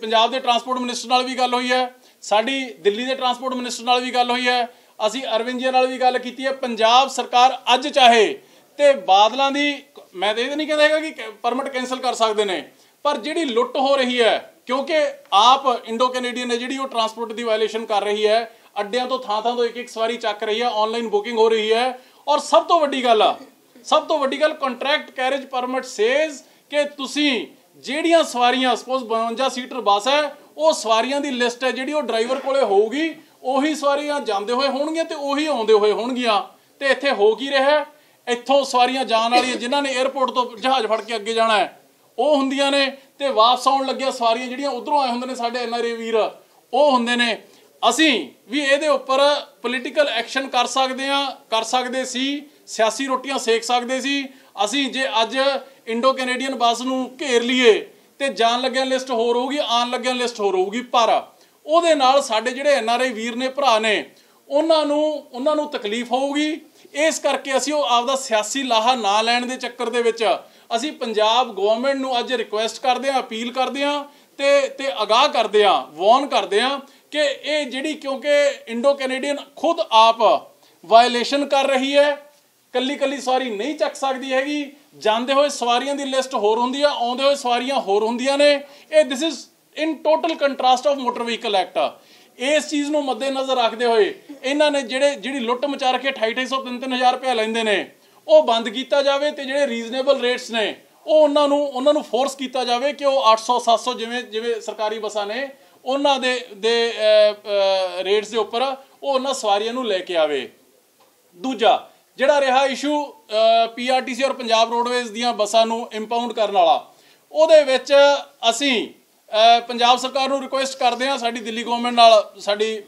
ਪੰਜਾਬ ਦੇ ਟਰਾਂਸਪੋਰਟ ਮਿਨਿਸਟਰ ਨਾਲ ਵੀ ਗੱਲ ਹੋਈ ਹੈ, ਸਾਡੀ ਦਿੱਲੀ ਦੇ ਟਰਾਂਸਪੋਰਟ ਮਿਨਿਸਟਰ ਨਾਲ ਵੀ ਗੱਲ ਹੋਈ ਹੈ, ਅਸੀਂ ਅਰਵਿੰਦ ਜੀ ਨਾਲ ਵੀ ਗੱਲ ਕੀਤੀ ਹੈ, ਪੰਜਾਬ ਸਰਕਾਰ ਅੱਜ ਚਾਹੇ, ਤੇ ਬਾਦਲਾਂ ਦੀ, ਮੈਂ ਤਾਂ ਇਹ ਨਹੀਂ ਕਹਿੰਦਾ ਹੈਗਾ ਕਿ ਪਰਮਿਟ ਕੈਨਸਲ ਕਰ ਸਕਦੇ ਨੇ, ਪਰ ਜਿਹੜੀ ਲੁੱਟ ਹੋ ਰਹੀ ਹੈ, ਕਿਉਂਕਿ ਆਪ ਇੰਡੋ ਕੈਨੇਡੀਅਨ ਹੈ ਜਿਹੜੀ ਉਹ ਟਰਾਂਸਪੋਰਟ ਦੀ ਵਾਇਲੇਸ਼ਨ ਕਰ ਰਹੀ ਹੈ ਅੱਡਿਆਂ ਤੋਂ ਥਾਂ ਥਾਂ ਤੋਂ ਇੱਕ ਇੱਕ ਸਵਾਰੀ ਚੱਕ ਰਹੀ ਹੈ ਆਨਲਾਈਨ ਬੁਕਿੰਗ ਹੋ ਰਹੀ ਹੈ। ਔਰ ਸਭ ਤੋਂ ਵੱਡੀ ਗੱਲ ਆ, ਸਭ ਤੋਂ ਵੱਡੀ ਗੱਲ ਕੰਟਰੈਕਟ ਕੈਰੇਜ ਪਰਮਿਟ ਸੇਜ਼ ਕਿ ਤੁਸੀਂ ਜਿਹੜੀਆਂ ਸਵਾਰੀਆਂ ਸਪੋਜ਼ 52 ਸੀਟਰ ਬੱਸ ਹੈ, ਉਹ ਸਵਾਰੀਆਂ ਦੀ ਲਿਸਟ ਹੈ ਜਿਹੜੀ ਉਹ ਡਰਾਈਵਰ ਕੋਲੇ ਹੋਊਗੀ, ਉਹੀ ਸਵਾਰੀਆਂ ਜਾਂਦੇ ਹੋਏ ਹੋਣਗੀਆਂ ਤੇ ਉਹੀ ਆਉਂਦੇ ਹੋਏ ਹੋਣਗੀਆਂ। ਤੇ ਇੱਥੇ ਹੋ ਕੀ ਰਿਹਾ ਇੱਥੋਂ ਸਵਾਰੀਆਂ ਜਾਣ ਵਾਲੀਆਂ ਜਿਨ੍ਹਾਂ ਨੇ 에ਅਰਪੋਰਟ ਤੋਂ ਜਹਾਜ਼ ਫੜ ਕੇ ਅੱਗੇ ਜਾਣਾ ਹੈ, ਉਹ ਹੁੰਦੀਆਂ ਨੇ ਤੇ ਵਾਪਸ ਆਉਣ ਲੱਗਿਆ ਸਵਾਰੀਆਂ ਜਿਹੜੀਆਂ ਉਧਰੋਂ ਆਏ ਹੁੰਦੇ ਨੇ ਸਾਡੇ ਐਨਆਰਏ ਵੀਰ, ਉਹ ਹੁੰਦੇ ਨੇ। ਅਸੀਂ ਵੀ ਇਹਦੇ ਉੱਪਰ ਪੋਲੀਟੀਕਲ ਐਕਸ਼ਨ ਕਰ ਸਕਦੇ ਆ ਕਰ ਸਕਦੇ ਸੀ, ਸਿਆਸੀ ਰੋਟੀਆਂ ਸੇਕ ਸਕਦੇ ਸੀ। ਅਸੀਂ ਜੇ ਅੱਜ ਇੰਡੋ ਕੈਨੇਡੀਅਨ ਬੱਸ ਨੂੰ ਘੇਰ ਲਈਏ ਤੇ ਜਾਣ ਲੱਗਿਆਂ ਲਿਸਟ ਹੋਰ ਹੋਊਗੀ, ਆਉਣ ਲੱਗਿਆਂ ਲਿਸਟ ਹੋਰ ਹੋਊਗੀ, ਪਰ ਉਹਦੇ ਨਾਲ ਸਾਡੇ ਜਿਹੜੇ ਐਨਆਰਆਈ ਵੀਰ ਨੇ, ਭਰਾ ਨੇ, ਉਹਨਾਂ ਨੂੰ ਉਹਨਾਂ ਨੂੰ ਤਕਲੀਫ ਹੋਊਗੀ। ਇਸ ਕਰਕੇ ਅਸੀਂ ਉਹ ਆਪਦਾ ਸਿਆਸੀ ਲਾਹਾ ਨਾ ਲੈਣ ਦੇ ਚੱਕਰ ਦੇ ਵਿੱਚ ਅਸੀਂ ਪੰਜਾਬ ਗਵਰਨਮੈਂਟ ਨੂੰ ਅੱਜ ਰਿਕੁਐਸਟ ਕਰਦੇ ਹਾਂ, ਅਪੀਲ ਕਰਦੇ ਹਾਂ ਤੇ ਤੇ ਅਗਾਹ ਕਰਦੇ ਹਾਂ ਵਾਰਨ ਕਰਦੇ ਹਾਂ ਕਿ ਇਹ ਜਿਹੜੀ ਕਿਉਂਕਿ ਇੰਡੋ ਕੈਨੇਡੀਅਨ ਖੁਦ ਆਪ ਵਾਇਲੇਸ਼ਨ ਕਰ ਰਹੀ ਹੈ ਕੱਲੀ ਕੱਲੀ ਸਵਾਰੀ ਨਹੀਂ ਚੱਕ ਸਕਦੀ ਹੈਗੀ, ਜਾਂਦੇ ਹੋਏ ਸਵਾਰੀਆਂ ਦੀ ਲਿਸਟ ਹੋਰ ਹੁੰਦੀ ਆ, ਆਉਂਦੇ ਹੋਏ ਸਵਾਰੀਆਂ ਹੋਰ ਹੁੰਦੀਆਂ ਨੇ। ਇਹ this is in total contrast of motor vehicle act ਇਸ ਚੀਜ਼ ਨੂੰ ਮੱਦੇਨਜ਼ਰ ਰੱਖਦੇ ਹੋਏ ਇਹਨਾਂ ਨੇ ਜਿਹੜੇ, ਜਿਹੜੀ ਲੁੱਟ ਮਚਾ ਰੱਖੀ 2800 3000 ਰੁਪਏ ਲੈਂਦੇ ਨੇ, ਉਹ ਬੰਦ ਕੀਤਾ ਜਾਵੇ ਤੇ ਜਿਹੜੇ ਰੀਜ਼ਨੇਬਲ ਰੇਟਸ ਨੇ, ਉਹ ਉਹਨਾਂ ਨੂੰ ਉਹਨਾਂ ਨੂੰ ਫੋਰਸ ਕੀਤਾ ਜਾਵੇ ਕਿ ਉਹ 800 700 ਜਿਵੇਂ ਜਿਵੇਂ ਸਰਕਾਰੀ ਬੱਸਾਂ ਨੇ ਉਹਨਾਂ ਦੇ ਦੇ ਰੇਟਸ ਦੇ ਉੱਪਰ ਉਹ ਉਹਨਾਂ ਸਵਾਰੀਆਂ ਨੂੰ ਲੈ ਕੇ ਆਵੇ। ਦੂਜਾ, ਜਿਹੜਾ ਰਿਹਾ ਇਸ਼ੂ ਪੀਆਰਟੀਸੀ ਔਰ ਪੰਜਾਬ ਰੋਡਵੇਜ਼ ਦੀਆਂ ਬੱਸਾਂ ਨੂੰ ਇੰਪਾਊਂਡ ਕਰਨ ਵਾਲਾ, ਉਹਦੇ ਵਿੱਚ ਅਸੀਂ ਪੰਜਾਬ ਸਰਕਾਰ ਨੂੰ ਰਿਕੁਐਸਟ ਕਰਦੇ ਹਾਂ, ਸਾਡੀ ਦਿੱਲੀ ਗਵਰਨਮੈਂਟ ਨਾਲ ਸਾਡੀ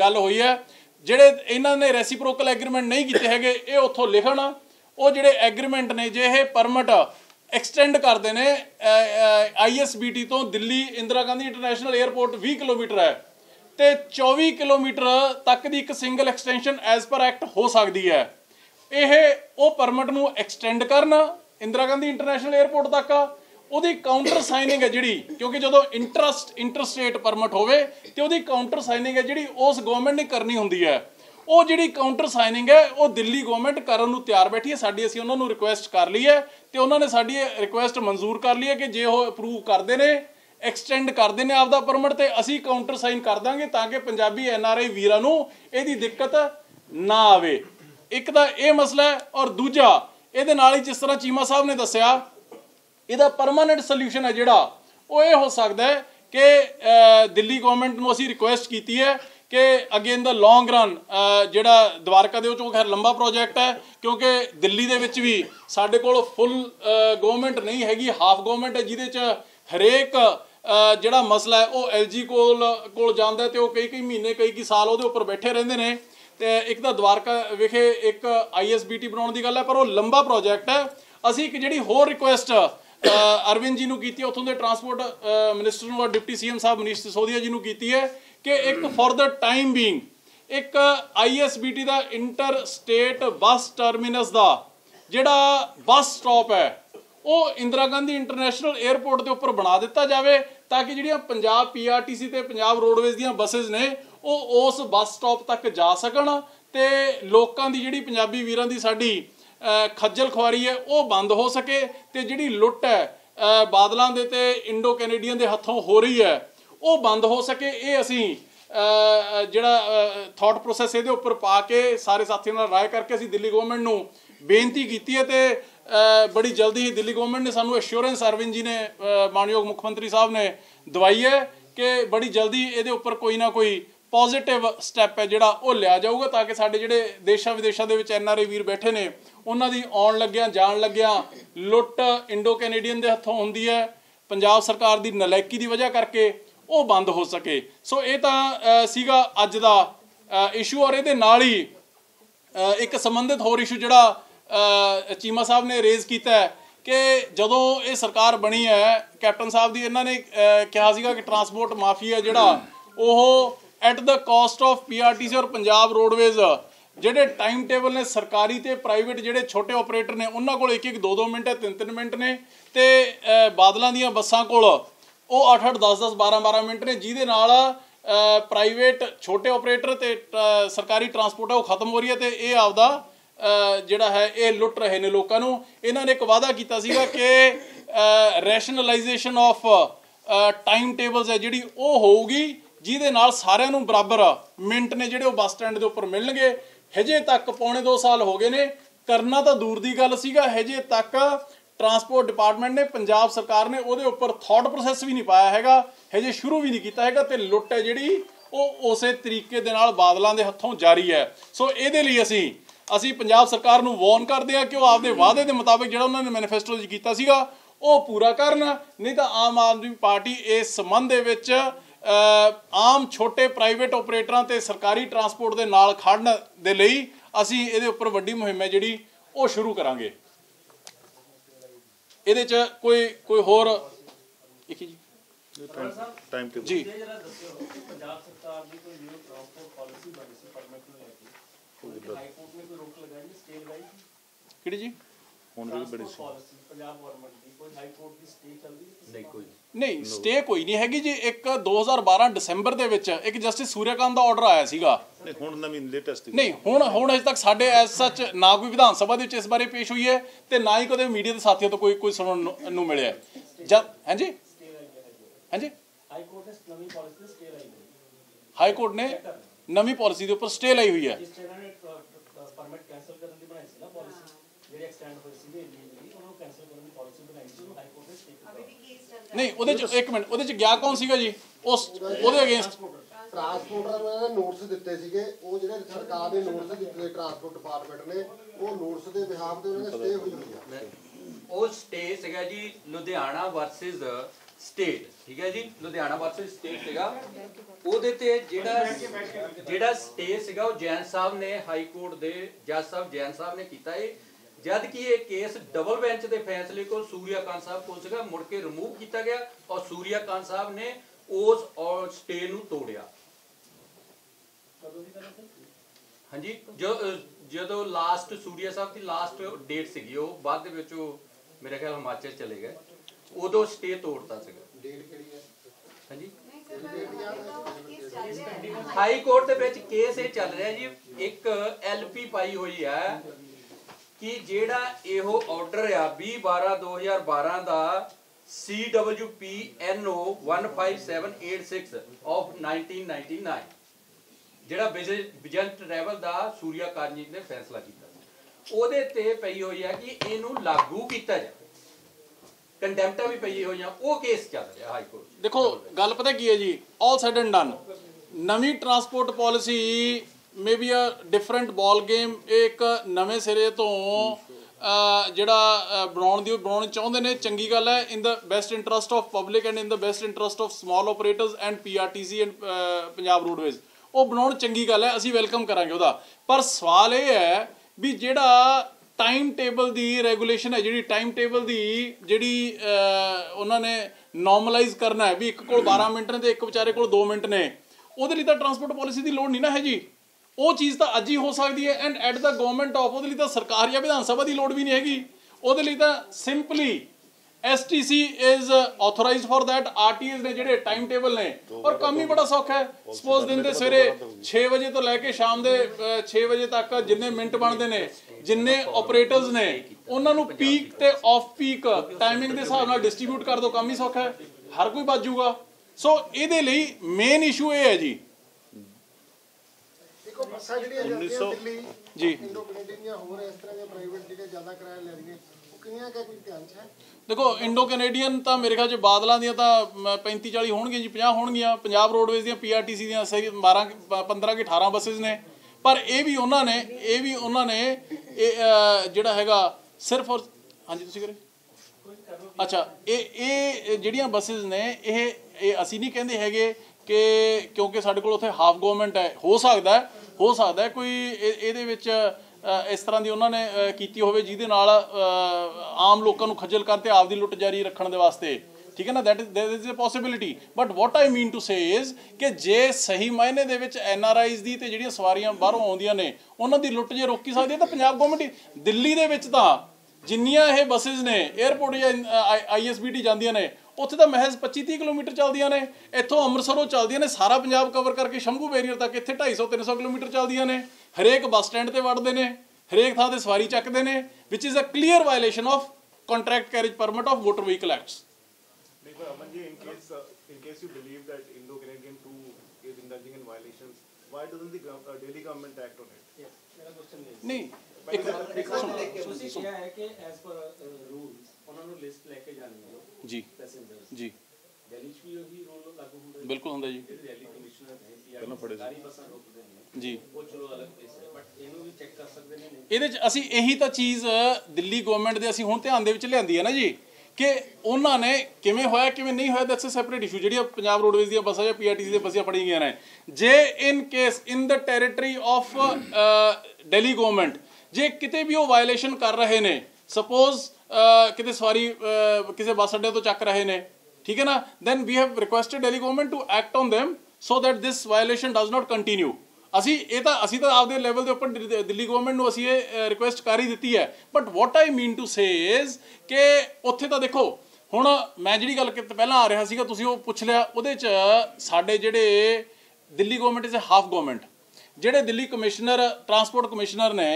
ਗੱਲ ਹੋਈ ਹੈ। ਜਿਹੜੇ ਇਹਨਾਂ ਨੇ ਰੈਸੀਪ੍ਰੋਕਲ ਐਗਰੀਮੈਂਟ ਨਹੀਂ ਕੀਤੇ ਹੈਗੇ, ਇਹ ਉੱਥੋਂ ਲਿਖਣ। ਉਹ ਜਿਹੜੇ ਐਗਰੀਮੈਂਟ ਨੇ, ਜੇ ਇਹ ਪਰਮਿਟ ਐਕਸਟੈਂਡ ਕਰਦੇ ਨੇ ਆਈਐਸਬੀਟੀ ਤੋਂ Delhi Indira Gandhi international airport 20 kilometre ਹੈ ਤੇ 24 ਕਿਲੋਮੀਟਰ ਤੱਕ ਦੀ ਇੱਕ single extension as per act ਹੋ ਸਕਦੀ ਹੈ। ਇਹ ਉਹ ਪਰਮਿਟ ਨੂੰ ਐਕਸਟੈਂਡ ਕਰਨ ਇੰਦਰਾ ਗਾਂਧੀ ਇੰਟਰਨੈਸ਼ਨਲ 에ਅਰਪੋਰਟ ਤੱਕ। ਉਹਦੀ ਕਾਊਂਟਰ ਸਾਈਨਿੰਗ ਹੈ ਜਿਹੜੀ, ਕਿਉਂਕਿ ਜਦੋਂ ਇੰਟਰਸਟ ਇੰਟਰਸਟੇਟ ਪਰਮਿਟ ਹੋਵੇ ਤੇ ਉਹਦੀ ਕਾਊਂਟਰ ਸਾਈਨਿੰਗ ਹੈ ਜਿਹੜੀ, ਉਸ ਗਵਰਨਮੈਂਟ ਨੇ ਕਰਨੀ ਹੁੰਦੀ ਹੈ। ਉਹ ਜਿਹੜੀ ਕਾਊਂਟਰ ਸਾਈਨਿੰਗ ਹੈ, ਉਹ ਦਿੱਲੀ ਗਵਰਨਮੈਂਟ ਕਰਨ ਨੂੰ ਤਿਆਰ ਬੈਠੀ ਹੈ। ਸਾਡੀ ਅਸੀਂ ਉਹਨਾਂ ਨੂੰ ਰਿਕੁਐਸਟ ਕਰ ਲਈ ਹੈ ਤੇ ਉਹਨਾਂ ਨੇ ਸਾਡੀ ਰਿਕੁਐਸਟ ਮਨਜ਼ੂਰ ਕਰ ਲਈ ਹੈ ਕਿ ਜੇ ਉਹ ਅਪਰੂਵ ਕਰਦੇ ਨੇ ਐਕਸਟੈਂਡ ਕਰਦੇ ਨੇ ਆਪਦਾ ਪਰਮਿਟ ਤੇ ਅਸੀਂ ਕਾਊਂਟਰ ਸਾਈਨ ਕਰ ਦਾਂਗੇ ਤਾਂ ਕਿ ਪੰਜਾਬੀ ਐੱਨ ਆਰ ਆਈ ਵੀਰਾਂ ਨੂੰ ਇਹਦੀ ਦਿੱਕਤ ਨਾ ਆਵੇ। ਇੱਕ ਤਾਂ ਇਹ ਮਸਲਾ ਹੈ ਔਰ ਦੂਜਾ, ਇਹਦੇ ਨਾਲ ਹੀ ਜਿਸ ਤਰ੍ਹਾਂ ਚੀਮਾ ਸਾਹਿਬ ਨੇ ਦੱਸਿਆ, ਇਹਦਾ ਪਰਮਾਨੈਂਟ ਸੋਲੂਸ਼ਨ ਹੈ ਜਿਹੜਾ, ਉਹ ਇਹ ਹੋ ਸਕਦਾ ਹੈ ਕਿ ਦਿੱਲੀ ਗਵਰਨਮੈਂਟ ਨੂੰ ਅਸੀਂ ਰਿਕੁਐਸਟ ਕੀਤੀ ਹੈ ਕਿ ਅਗੇਨ ਦਾ ਲੌਂਗ ਰਨ ਜਿਹੜਾ ਦਵਾਰਕਾ ਦੇ ਉਹ ਖੈਰ ਲੰਬਾ ਪ੍ਰੋਜੈਕਟ ਹੈ, ਕਿਉਂਕਿ ਦਿੱਲੀ ਦੇ ਵਿੱਚ ਵੀ ਸਾਡੇ ਕੋਲ ਫੁੱਲ ਗਵਰਨਮੈਂਟ ਨਹੀਂ ਹੈਗੀ ਹਾਫ ਗਵਰਨਮੈਂਟ ਹੈ, ਜਿਹਦੇ ਚ ਹਰੇਕ ਜਿਹੜਾ ਮਸਲਾ ਹੈ, ਉਹ ਐਲਜੀ ਕੋਲ ਕੋਲ ਜਾਂਦਾ ਹੈ ਤੇ ਉਹ ਕਈ ਕਈ ਮਹੀਨੇ ਕਈ ਕਈ ਸਾਲ ਉਹਦੇ ਉੱਪਰ ਬੈਠੇ ਰਹਿੰਦੇ ਨੇ। ਤੇ ਇੱਕ ਤਾਂ ਦਵਾਰਕਾ ਵਿਖੇ ਇੱਕ ਆਈਐਸਬੀਟੀ ਬਣਾਉਣ ਦੀ ਗੱਲ ਹੈ, ਪਰ ਉਹ ਲੰਬਾ ਪ੍ਰੋਜੈਕਟ ਹੈ। ਅਸੀਂ ਇੱਕ ਜਿਹੜੀ ਹੋਰ ਰਿਕੁਐਸਟ ਅਰਵਿੰਦ ਜੀ ਨੂੰ ਕੀਤੀ ਹੈ, ਉੱਥੋਂ ਦੇ ਟਰਾਂਸਪੋਰਟ ਮਿਨਿਸਟਰ ਨੂੰ, ਔਰ ਡਿਪਟੀ ਸੀਐਮ ਸਾਹਿਬ, ਮਨੀਸ਼ ਸਿਸੋਦੀਆ ਜੀ ਨੂੰ ਕੀਤੀ ਹੈ ਕਿ ਇੱਕ ਫॉर ਦਾ ਟਾਈਮ ਬੀਇੰਗ ਇੱਕ ਆਈਐਸਬੀਟੀ ਦਾ ਇੰਟਰ ਸਟੇਟ ਬੱਸ ਟਰਮੀਨਸ ਦਾ ਜਿਹੜਾ ਬੱਸ ਸਟਾਪ ਹੈ, ਉਹ ਇੰਦਰਾ ਗਾਂਧੀ ਇੰਟਰਨੈਸ਼ਨਲ 에ਅਰਪੋਰਟ ਦੇ ਉੱਪਰ ਬਣਾ ਦਿੱਤਾ ਜਾਵੇ ਤਾਂ ਕਿ ਜਿਹੜੀਆਂ ਪੰਜਾਬ ਪੀਆਰਟੀਸੀ ਤੇ ਪੰਜਾਬ ਰੋਡਵੇਜ਼ ਦੀਆਂ ਬੱਸਸ ਨੇ, ਉਹ ਉਸ ਬੱਸ ਸਟਾਪ ਤੱਕ ਜਾ ਸਕਣ ਤੇ ਲੋਕਾਂ ਦੀ ਜਿਹੜੀ ਪੰਜਾਬੀ ਵੀਰਾਂ ਦੀ ਸਾਡੀ ਖੱਜਲ ਖੁਆਰੀ ਹੈ, ਉਹ ਬੰਦ ਹੋ ਸਕੇ ਤੇ ਜਿਹੜੀ ਲੁੱਟ ਹੈ ਬਾਦਲਾਂ ਦੇ ਤੇ ਇੰਡੋ ਕੈਨੇਡੀਅਨ ਦੇ ਹੱਥੋਂ ਹੋ ਰਹੀ ਹੈ ਉਹ ਬੰਦ ਹੋ ਸਕੇ। ਇਹ ਅਸੀਂ ਜਿਹੜਾ ਥਾਟ ਪ੍ਰੋਸੈਸ ਇਹਦੇ ਉੱਪਰ ਪਾ ਕੇ ਸਾਰੇ ਸਾਥੀਆਂ ਨਾਲ ਰਾਏ ਕਰਕੇ ਅਸੀਂ ਦਿੱਲੀ ਗਵਰਨਮੈਂਟ ਨੂੰ ਬੇਨਤੀ ਕੀਤੀ ਹੈ ਤੇ ਬੜੀ ਜਲਦੀ ਹੀ ਦਿੱਲੀ ਗਵਰਨਮੈਂਟ ਨੇ ਸਾਨੂੰ ਅਸ਼ੋਰੈਂਸ ਅਰਵਿੰਦ ਜੀ ਨੇ ਮਾਨਯੋਗ ਮੁੱਖ ਮੰਤਰੀ ਸਾਹਿਬ ਨੇ ਦਵਾਈ ਹੈ ਕਿ ਬੜੀ ਜਲਦੀ ਇਹਦੇ ਉੱਪਰ ਕੋਈ ਨਾ ਕੋਈ ਪੋਜ਼ਿਟਿਵ ਸਟੈਪ ਹੈ ਜਿਹੜਾ ਉਹ ਲਿਆ ਜਾਊਗਾ ਤਾਂ ਕਿ ਸਾਡੇ ਜਿਹੜੇ ਦੇਸ਼ਾਂ ਵਿਦੇਸ਼ਾਂ ਦੇ ਵਿੱਚ ਐਨਆਰਆਈ ਵੀਰ ਬੈਠੇ ਨੇ, ਉਹਨਾਂ ਦੀ ਆਉਣ ਲੱਗਿਆਂ, ਜਾਣ ਲੱਗਿਆਂ ਲੁੱਟ ਇੰਡੋ ਕੈਨੇਡੀਅਨ ਦੇ ਹੱਥੋਂ ਹੁੰਦੀ ਹੈ। ਪੰਜਾਬ ਸਰਕਾਰ ਦੀ ਨਲਾਇਕੀ ਦੀ ਵਜ੍ਹਾ ਕਰਕੇ ਉਹ ਬੰਦ ਹੋ ਸਕੇ। ਸੋ ਇਹ ਤਾਂ ਸੀਗਾ ਅੱਜ ਦਾ ਇਸ਼ੂ ਔਰ ਇਹਦੇ ਨਾਲ ਹੀ ਇੱਕ ਸੰਬੰਧਿਤ ਹੋਰ ਇਸ਼ੂ ਜਿਹੜਾ ਚੀਮਾ ਸਾਹਿਬ ਨੇ ਰੇਜ਼ ਕੀਤਾ ਹੈ ਕਿ ਜਦੋਂ ਇਹ ਸਰਕਾਰ ਬਣੀ ਹੈ, ਕੈਪਟਨ ਸਾਹਿਬ ਦੀ ਇਹਨਾਂ ਨੇ ਕਿਹਾ ਸੀਗਾ ਕਿ ਟਰਾਂਸਪੋਰਟ ਮਾਫੀਆ ਜਿਹੜਾ, ਉਹ at the cost of PRTC ਔਰ ਪੰਜਾਬ ਰੋਡਵੇਜ਼ ਜਿਹੜੇ ਟਾਈਮ ਟੇਬਲ ਨੇ ਸਰਕਾਰੀ ਤੇ ਪ੍ਰਾਈਵੇਟ ਜਿਹੜੇ ਛੋਟੇ ਆਪਰੇਟਰ ਨੇ, ਉਹਨਾਂ ਕੋਲ ਇੱਕ ਇੱਕ 2-2 ਮਿੰਟ ਹੈ 3-3 ਮਿੰਟ ਨੇ ਤੇ ਬਾਦਲਾਂ ਦੀਆਂ ਬੱਸਾਂ ਕੋਲ ਉਹ 8-8 10-10 12-12 ਮਿੰਟ ਨੇ ਜਿਹਦੇ ਨਾਲ ਪ੍ਰਾਈਵੇਟ ਛੋਟੇ ਆਪਰੇਟਰ ਤੇ ਅ, ਸਰਕਾਰੀ ਟਰਾਂਸਪੋਰਟ ਹੈ ਉਹ ਖਤਮ ਹੋ ਰਹੀ ਹੈ ਤੇ ਇਹ ਆਪਦਾ ਜਿਹੜਾ ਹੈ ਇਹ ਲੁੱਟ ਰਹੇ ਨੇ ਲੋਕਾਂ ਨੂੰ। ਇਹਨਾਂ ਨੇ ਇੱਕ ਵਾਅਦਾ ਕੀਤਾ ਸੀਗਾ ਕਿ ਰੈਸ਼ਨਲਾਈਜੇਸ਼ਨ ਆਫ ਟਾਈਮ ਟੇਬਲਸ ਹੈ ਜਿਹੜੀ ਉਹ ਹੋਊਗੀ ਜਿਹਦੇ ਨਾਲ ਸਾਰਿਆਂ ਨੂੰ ਬਰਾਬਰ ਮਿੰਟ ਨੇ ਜਿਹੜੇ ਉਹ ਬੱਸ ਸਟੈਂਡ ਦੇ ਉੱਪਰ ਮਿਲਣਗੇ। ਹਜੇ ਤੱਕ ਪੌਣੇ 2 ਸਾਲ ਹੋ ਗਏ ਨੇ। ਕਰਨਾ ਤਾਂ ਦੂਰ ਦੀ ਗੱਲ ਸੀਗਾ ਹਜੇ ਤੱਕ ਟਰਾਂਸਪੋਰਟ ਡਿਪਾਰਟਮੈਂਟ ਨੇ, ਪੰਜਾਬ ਸਰਕਾਰ ਨੇ ਉਹਦੇ ਉੱਪਰ ਥਾਟ ਪ੍ਰੋਸੈਸ ਵੀ ਨਹੀਂ ਪਾਇਆ ਹੈਗਾ, ਹਜੇ ਸ਼ੁਰੂ ਵੀ ਨਹੀਂ ਕੀਤਾ ਹੈਗਾ ਤੇ ਲੁੱਟ ਹੈ ਜਿਹੜੀ, ਉਹ ਉਸੇ ਤਰੀਕੇ ਦੇ ਨਾਲ ਬਾਦਲਾਂ ਦੇ ਹੱਥੋਂ ਜਾਰੀ ਹੈ। ਸੋ ਇਹਦੇ ਲਈ ਅਸੀਂ ਅਸੀਂ ਪੰਜਾਬ ਸਰਕਾਰ ਨੂੰ ਵਾਰਨ ਕਰਦੇ ਹਾਂ ਕਿ ਉਹ ਆਪਦੇ ਵਾਅਦੇ ਦੇ ਮੁਤਾਬਿਕ ਜਿਹੜਾ ਉਹਨਾਂ ਨੇ ਮੈਨੀਫੈਸਟੋ 'ਚ ਕੀਤਾ ਸੀਗਾ, ਉਹ ਪੂਰਾ ਕਰਨ, ਨਹੀਂ ਤਾਂ ਆਮ ਆਦਮੀ ਪਾਰਟੀ ਇਸ ਸੰਬੰਧ ਦੇ ਵਿੱਚ ਆਮ ਛੋਟੇ ਪ੍ਰਾਈਵੇਟ ਆਪਰੇਟਰਾਂ ਤੇ ਸਰਕਾਰੀ ਟਰਾਂਸਪੋਰਟ ਦੇ ਨਾਲ ਖੜਨ ਦੇ ਲਈ ਅਸੀਂ ਇਹਦੇ ਉੱਪਰ ਵੱਡੀ ਮੁਹਿੰਮ ਹੈ ਜਿਹੜੀ, ਉਹ ਸ਼ੁਰੂ ਕਰਾਂਗੇ। ਇਹਦੇ 'ਚ ਕੋਈ ਕੋਈ ਹੋਰ? ਇੱਕ ਜੀ। ਟਾਈਮ ਟੇਬਲ ਜੀ। ਪੰਜਾਬ ਸਰਕਾਰ ਦੀ ਕੋਈ ਨਿਊ ਟ੍ਰਾਂਸਪੋਰਟ ਪਾਲਿਸੀ ਬਣੀ ਸੀ ਪਰਮਿਟ ਨੂੰ ਲੈ ਕੇ ਹਾਈ ਕੋਰਟ ਨੇ ਕੋਈ ਰੋਕ ਲਗਾਈ ਹੈ ਸਟੇ ਲਗਾਈ ਕਿਹੜੀ ਜੀ? ਹੁਣ ਵੀ ਬੜੀ ਸੀ। ਪਾਲਿਸੀ ਪੰਜਾਬ ਗਵਰਨਮੈਂਟ ਦੀ ਕੋਈ ਹਾਈ ਕੋਰਟ ਦੀ ਸਟੇ ਚੱਲਦੀ ਹੈ ਨਹੀਂ ਕੋਈ ਨਹੀਂ। ਸਟੇ ਕੋਈ ਨਹੀਂ ਹੈਗੀ ਜੀ। ਇੱਕ 2012 ਦਸੰਬਰ ਦੇ ਵਿੱਚ ਇੱਕ ਜਸਟਿਸ ਸੂਰਿਆਕਾਂਤ ਦਾ ਆਰਡਰ ਆਇਆ ਸੀਗਾ। ਨਹੀਂ ਹੁਣ ਨਵੀਂ ਲੇਟੈਸਟ ਨਹੀਂ ਹੁਣ ਹੁਣ ਅਜੇ ਤੱਕ ਸਾਡੇ ਐਸ ਸੱਚ ਨਾ ਕੋਈ ਵਿਧਾਨ ਸਭਾ ਦੇ ਵਿੱਚ ਇਸ ਬਾਰੇ ਪੇਸ਼ ਹੋਈ ਹੈ ਤੇ ਨਾ ਹੀ ਕਦੇ ਮੀਡੀਆ ਦੇ ਸਾਥੀਆਂ ਤੋਂ ਕੋਈ ਕੋਈ ਸੁਣਨ ਨੂੰ- ਮਿਲਿਆ। ਜਦ ਹਾਂਜੀ? ਹਾਂਜੀ? ਹਾਈ ਕੋਰਟ ਨੇ ਨਵੀਂ ਪਾਲਿਸੀ ਦੀ ਸਟੇ ਲਾਈ ਹੈ ਹਾਈ ਕੋਰਟ ਨੇ ਨਵੀਂ ਪਾਲਿਸੀ ਦੇ ਉੱਪਰ ਸਟੇ ਲਈ ਹੋਈ ਹੈ। ਪਰਮਿਟ ਕੈਨਸਲ ਕਰਨ ਦੀ ਬਣਾਈ ਸੀ ਨਾ ਪਾਲਿਸੀ ਜਿਹੜੀ ਐਕਸਟੈਂਡ ਹੋਈ ਸੀ ਇਲੀਗਲੀ ਉਹਨਾਂ ਨੂੰ ਕੈਨਸਲ ਕਰਨ ਦੀ ਪਾਲਿਸੀ ਬਣਾਈ ਸੀ ਉਹ ਹਾਈ ਕੋਰਟ ਨੇ ਸਟੇ ਕੀਤਾ। ਨਹੀਂ ਉਹਦੇ ਚ ਇੱਕ ਮਿੰਟ ਉਹਦੇ ਚ ਗਿਆ ਕੌਣ ਸੀਗਾ ਜੀ? ਉਸ ਉਹਦੇ ਅਗੇਂਸਟ ਟਰਾਂਸਪੋਰਟਰ ਨੇ ਨੋਟਿਸ ਦਿੱਤੇ ਸੀਗੇ ਉਹ ਜਿਹੜੇ ਸਰਕਾਰ ਨੇ ਨੋਟਿਸ ਦਿੱਤੇ ਟਰਾਂਸਪੋਰਟ ਡਿਪਾਰਟਮੈਂਟ ਨੇ ਉਹ ਨੋਟਿਸ ਦੇ ਬਿਹਾਫ ਤੇ ਉਹਨਾਂ ਨੇ ਸਟੇ ਹੋਈ ਹੋਈ ਆ। ਉਹ ਸਟੇ ਸੀਗਾ ਜੀ ਲੁਧਿਆਣਾ ਵਰਸਸ ਸਟੇਟ ਠੀਕ ਹੈ ਜੀ? ਲੁਧਿਆਣਾ ਵਰਸਸ ਸਟੇਟ ਸੀਗਾ। ਉਹਦੇ ਤੇ ਜਿਹੜਾ ਜਿਹੜਾ ਸਟੇ ਸੀਗਾ ਉਹ ਜੈਨ ਸਾਹਿਬ ਨੇ ਹਾਈ ਕੋਰਟ ਦੇ ਜੱਜ ਸਾਹਿਬ ਜੈਨ ਸਾਹਿਬ ਨੇ ਕੀਤਾ ਇਹ ਜਦ ਕਿ ਇਹ ਕੇਸ ਡਬਲ ਬੈਂਚ ਦੇ ਫੈਸਲੇ ਕੋਲ ਸੂਰਿਆਕਾਂਤ ਸਾਹਿਬ ਕੋਲ ਸੀਗਾ ਮੁੜ ਕੇ ਰਿਮੂਵ ਕੀਤਾ ਗਿਆ ਔਰ ਸੂਰਿਆਕਾਂਤ ਸਾਹਿਬ ਨੇ ਉਸ ਔਰ ਸਟੇ ਨੂੰ ਤੋੜਿਆ। ਹਾਂਜੀ ਜਦੋਂ ਲਾਸਟ ਸੂਰਿਆ ਸਾਹਿਬ ਦੀ ਲਾਸਟ ਡੇਟ ਸੀਗੀ ਉਹ ਬਾਅਦ ਦੇ ਵਿੱਚ ਉਹ ਮੇਰੇ ਖਿਆਲ ਹਿਮਾਚਲ ਚਲੇ ਗਏ। ਉਦੋਂ ਸਟੇ ਤੋੜਤਾ ਸੀਗਾ। ਡੇਟ ਕਿਹੜੀ ਹੈ? ਹਾਂਜੀ? ਹਾਈ ਕੋਰਟ ਦੇ ਵਿੱਚ ਕੇਸ ਇਹ ਚੱਲ ਰਿਹਾ ਜੀ। ਇੱਕ ਐਲਪੀ ਪਾਈ ਹੋਈ ਹੈ। ਕਿ ਜਿਹੜਾ ਇਹੋ ਆਰਡਰ ਆ 20 12 2012 ਦਾ CWPNO 15786 ਆਫ 1999 ਜਿਹੜਾ ਵਿਜਨ ਟਰੈਵਲ ਦਾ ਸੂਰਿਆ ਕਾਰਨੀ ਨੇ ਫੈਸਲਾ ਕੀਤਾ। ਉਹਦੇ ਤੇ ਪਈ ਹੋਈ ਹੈ ਕਿ ਇਹਨੂੰ ਲਾਗੂ ਕੀਤਾ ਜਾਵੇ। ਕੰਡੈਮਟਾ ਵੀ ਪਈ ਹੋਈਆਂ, ਉਹ ਕੇਸ ਚੱਲ ਰਿਹਾ ਹਾਈ ਕੋਰਟ ਦੇਖੋ, ਗੱਲ ਪਤਾ ਕੀ ਹੈ ਜੀ? ਆਲ ਸੈਡ ਐਂਡ ਡਨ ਨਵੀਂ transport policy may be a different ball game ਇਹ ਇੱਕ ਨਵੇਂ ਸਿਰੇ ਤੋਂ ਜਿਹੜਾ ਬਣਾਉਣ ਦੀ, ਬਣਾਉਣੀ ਚਾਹੁੰਦੇ ਨੇ, ਚੰਗੀ ਗੱਲ ਹੈ। In the best interest of public and in the best interest of small operators and PRTC and Punjab Roadways ਉਹ ਬਣਾਉਣ ਚੰਗੀ ਗੱਲ ਹੈ, ਅਸੀਂ ਵੈਲਕਮ ਕਰਾਂਗੇ ਉਹਦਾ। ਪਰ ਸਵਾਲ ਇਹ ਹੈ ਵੀ ਜਿਹੜਾ ਟਾਈਮ ਟੇਬਲ ਦੀ ਰੈਗੂਲੇਸ਼ਨ ਹੈ, ਜਿਹੜੀ ਟਾਈਮ ਟੇਬਲ ਦੀ, ਜਿਹੜੀ ਉਹਨਾਂ ਨੇ ਨਾਰਮਲਾਈਜ਼ ਕਰਨਾ ਹੈ, ਵੀ ਇੱਕ ਕੋਲ 12 ਮਿੰਟ ਨੇ ਤੇ ਇੱਕ ਵਿਚਾਰੇ ਕੋਲ 2 ਮਿੰਟ ਨੇ। ਉਹਦੇ ਲਈ ਤਾਂ ਟਰਾਂਸਪੋਰਟ ਪਾਲਿਸੀ ਦੀ ਲੋੜ ਨਹੀਂ ਨਾ ਹੈ ਜੀ ਉਹ ਚੀਜ਼ ਤਾਂ ਅੱਜ ਹੀ ਹੋ ਸਕਦੀ ਹੈ and at the government of ਉਹਦੇ ਲਈ ਤਾਂ ਸਰਕਾਰ ਜਾਂ ਵਿਧਾਨ ਸਭਾ ਦੀ ਲੋੜ ਵੀ ਨਹੀਂ ਹੈਗੀ। ਉਹਦੇ ਲਈ ਤਾਂ simply STC is authorized for that RTAs ਨੇ ਜਿਹੜੇ ਟਾਈਮ ਟੇਬਲ ਨੇ ਔਰ ਕੰਮ ਹੀ ਬੜਾ ਸੌਖਾ ਹੈ। ਸਪੋਜ਼ ਦਿਨ ਦੇ ਸਵੇਰੇ 6 ਵਜੇ ਤੋਂ ਲੈ ਕੇ ਸ਼ਾਮ ਦੇ ਅਹ, 6 ਵਜੇ ਤੱਕ ਜਿੰਨੇ ਮਿੰਟ ਬਣਦੇ ਨੇ ਜਿੰਨੇ ਆਪਰੇਟਰਸ ਨੇ ਉਹਨਾਂ ਨੂੰ ਪੀਕ ਤੇ ਆਫ ਪੀਕ ਟਾਈਮਿੰਗ ਦੇ ਹਿਸਾਬ ਨਾਲ ਡਿਸਟ੍ਰੀਬਿਊਟ ਕਰ ਦੋ। ਕੰਮ ਹੀ ਸੌਖਾ ਹੈ। ਹਰ ਕੋਈ ਬਚ ਜਾਊਗਾ ਸੋ ਇਹਦੇ ਲਈ ਮੇਨ ਇਸ਼ੂ ਇਹ ਹੈ ਜੀ ਬੱਸਾਂ ਜਿਹੜੀਆਂ ਜਾਂਦੀਆਂ ਦਿੱਲੀ ਜੀ। ਇੰਡੋ ਕੈਨੇਡੀਅਨ ਜਾਂ ਹੋਰ ਇਸ ਤਰ੍ਹਾਂ ਦੇ ਪ੍ਰਾਈਵੇਟ ਜਿਹੜੇ ਜ਼ਿਆਦਾ ਕਿਰਾਇਆ ਲੈ ਰਹੀਆਂ ਉਹ ਕਿੰਨੀਆਂ ਕੁ ਕੋਈ ਧਿਆਨ 'ਚ ਹੈ? ਦੇਖੋ ਇੰਡੋ ਕੈਨੇਡੀਅਨ ਤਾਂ ਮੇਰੇ ਖਿਆਲ ਚ ਬਾਦਲਾਂ ਦੀਆਂ ਤਾਂ 35 40 ਹੋਣਗੀਆਂ ਜੀ 50 ਹੋਣਗੀਆਂ। ਪੰਜਾਬ ਰੋਡਵੇਜ਼ ਦੀਆਂ ਪੀਆਰਟੀਸੀ ਦੀਆਂ ਸਹੀ 12 ਕੁ- 15 ਕਿ 18 ਬੱਸਸ ਨੇ। ਪਰ ਇਹ ਵੀ ਉਹਨਾਂ ਨੇ ਇਹ ਵੀ ਉਹਨਾਂ ਨੇ ਇਹ ਜਿਹੜਾ ਹੈਗਾ ਸਿਰਫ ਔਰ ਹਾਂਜੀ ਤੁਸੀਂ ਕਰੇ ਅੱਛਾ ਇਹ ਇਹ ਜਿਹੜੀਆਂ ਬੱਸਸ ਨੇ ਇਹ ਇਹ ਅਸੀਂ ਨਹੀਂ ਕਹਿੰਦੇ ਹੈਗੇ ਕਿ ਕਿਉਂਕਿ ਸਾਡੇ ਕੋਲ ਉੱਥੇ ਹਾਫ ਗਵਰਨਮੈਂਟ ਹੈ ਹੋ ਸਕਦਾ ਹੈ। ਹੋ ਸਕਦਾ ਹੈ ਕੋਈ ਇਹਦੇ ਵਿੱਚ ਇਸ ਤਰ੍ਹਾਂ ਦੀ ਉਹਨਾਂ ਨੇ ਕੀਤੀ ਹੋਵੇ ਜਿਹਦੇ ਨਾਲ ਆਮ ਲੋਕਾਂ ਨੂੰ ਖੱਜਲ ਕਰਨ ਤੇ ਆਪਦੀ ਲੁੱਟ ਜਾਰੀ ਰੱਖਣ ਦੇ ਵਾਸਤੇ। ਠੀਕ ਹੈ ਨਾ? That is there is a possibility but what I mean to say is ਕਿ ਜੇ ਸਹੀ ਮਾਇਨੇ ਦੇ ਵਿੱਚ ਐਨ ਆਰ ਆਈਜ਼ ਦੀ ਤੇ ਜਿਹੜੀਆਂ ਸਵਾਰੀਆਂ ਬਾਹਰੋਂ ਆਉਂਦੀਆਂ ਨੇ, ਉਹਨਾਂ ਦੀ ਲੁੱਟ ਜੇ ਰੋਕੀ ਸਕਦੀ ਹੈ ਤਾਂ ਪੰਜਾਬ ਗਵਰਨਮੈਂਟ ਦਿੱਲੀ ਦੇ ਵਿੱਚ ਤਾਂ ਜਿੰਨੀਆਂ ਇਹ ਬੱਸਿਸ ਨੇ 에어ਪੋਰਟ ਜਾਂ ਆਈਐਸਬੀਟੀ ਜਾਂਦੀਆਂ ਨੇ ਉੱਥੇ ਤਾਂ ਮਹਿਜ਼ 25 30 ਕਿਲੋਮੀਟਰ ਚੱਲਦੀਆਂ ਨੇ ਇੱਥੋਂ ਅੰਮ੍ਰਿਤਸਰੋਂ ਚੱਲਦੀਆਂ ਨੇ ਸਾਰਾ ਪੰਜਾਬ ਕਵਰ ਕਰਕੇ ਸ਼ੰਭੂ ਬੈਰੀਅਰ ਤੱਕ ਇੱਥੇ 250 300 ਕਿਲੋਮੀਟਰ ਚੱਲਦੀਆਂ ਨੇ ਹਰੇਕ ਬੱਸ ਸਟੈਂਡ ਤੇ ਵੜਦੇ ਨੇ ਹਰੇਕ ਥਾਂ ਤੇ ਸਵਾਰੀ ਚੱਕਦੇ ਨੇ ਵਿਚ is a clear violation of contract carriage permit of motor vehicle acts in case, uh, in case you believe that Indo-Canadian too is indulging in violations, why doesn't the gov- uh, Delhi government act on it? ਮੇਰਾ question ਇਹ ਨਹੀਂ ਇੱਕ ਤੁਸੀਂ ਕਿਹਾ ਹੈ ਕਿ as per rules ਉਹਨਾਂ ਨੂੰ ਲਿਸਟ ਲੈ ਕੇ ਜਾਣੀ ਹੈ ਜੀ। ਜੀ। ਦਿੱਲੀ 'ਚ ਵੀ ਉਹੀ ਰੂਲ ਲਾਗੂ ਹੁੰਦਾ ਹੈ ਬਿਲਕੁਲ ਹੁੰਦਾ ਜੀ। ਜਿਹੜੇ ਦਿੱਲੀ ਕਮਿਸ਼ਨਰ ਨੇ ਜਾਂ। ਸਰਕਾਰੀ ਬੱਸਾਂ ਰੋਕਦੇ ਨੇ ਜੀ ਉਹ ਚਲੋ ਅਲੱਗ ਕੇਸ ਹੈ ਬਟ ਇਹਨੂੰ ਵੀ ਚੈੱਕ ਕਰ ਸਕਦੇ ਨੇ ਨਹੀਂ ਇਹਦੇ ਚ ਅਸੀਂ ਇਹੀ ਤਾਂ ਚੀਜ਼ ਦਿੱਲੀ ਗਵਰਨਮੈਂਟ ਦੇ ਅਸੀਂ ਹੁਣ ਧਿਆਨ ਦੇ ਵਿੱਚ ਲਿਆਂਦੀ ਹੈ ਨਾ ਜੀ ਕਿ ਉਹਨਾਂ ਨੇ ਕਿਵੇਂ ਹੋਇਆ ਕਿਵੇਂ ਨਹੀਂ ਹੋਇਆ ਦੈਟਸ ਅ ਸੈਪਰੇਟ ਇਸ਼ੂ ਜਿਹੜੀਆਂ ਪੰਜਾਬ ਰੋਡਵੇਜ਼ ਦੀਆਂ ਬੱਸਾਂ ਜਾਂ ਪੀਆਰਟੀਸੀ ਦੀਆਂ ਬੱਸਾਂ ਫੜੀਆਂ ਗਈਆਂ ਨੇ। ਜੇ in case in the territory of Delhi government ਜੇ ਕਿਤੇ ਵੀ ਉਹ ਵਾਇਲੇਸ਼ਨ ਕਰ ਰਹੇ ਨੇ ਸਪੋਜ਼ ਕਿਤੇ ਸਵਾਰੀ ਕਿਸੇ ਬੱਸ ਅੱਡੇ ਤੋਂ ਚੱਕ ਰਹੇ ਨੇ ਠੀਕ ਹੈ ਨਾ then we have requested Delhi government to act on them so that this violation does not continue ਅਸੀਂ ਇਹ ਤਾਂ ਅਸੀਂ ਤਾਂ ਆਪਦੇ ਲੈਵਲ ਦੇ ਉੱਪਰ ਦਿੱਲੀ- ਦਿੱਲੀ ਗਵਰਨਮੈਂਟ ਨੂੰ ਅਸੀਂ ਇਹ ਰਿਕੁਐਸਟ ਕਰ ਹੀ ਦਿੱਤੀ ਹੈ but what I mean to say is ਕਿ ਉੱਥੇ ਤਾਂ ਦੇਖੋ ਹੁਣ ਮੈਂ ਜਿਹੜੀ ਗੱਲ ਕਿ ਪਹਿਲਾਂ ਆ ਰਿਹਾ ਸੀਗਾ ਤੁਸੀਂ ਉਹ ਪੁੱਛ ਲਿਆ ਉਹਦੇ ਚ ਸਾਡੇ ਜਿਹੜੇ Delhi government is a half government ਜਿਹੜੇ ਦਿੱਲੀ ਕਮਿਸ਼ਨਰ ਟਰਾਂਸਪੋਰਟ ਕਮਿਸ਼ਨਰ ਨੇ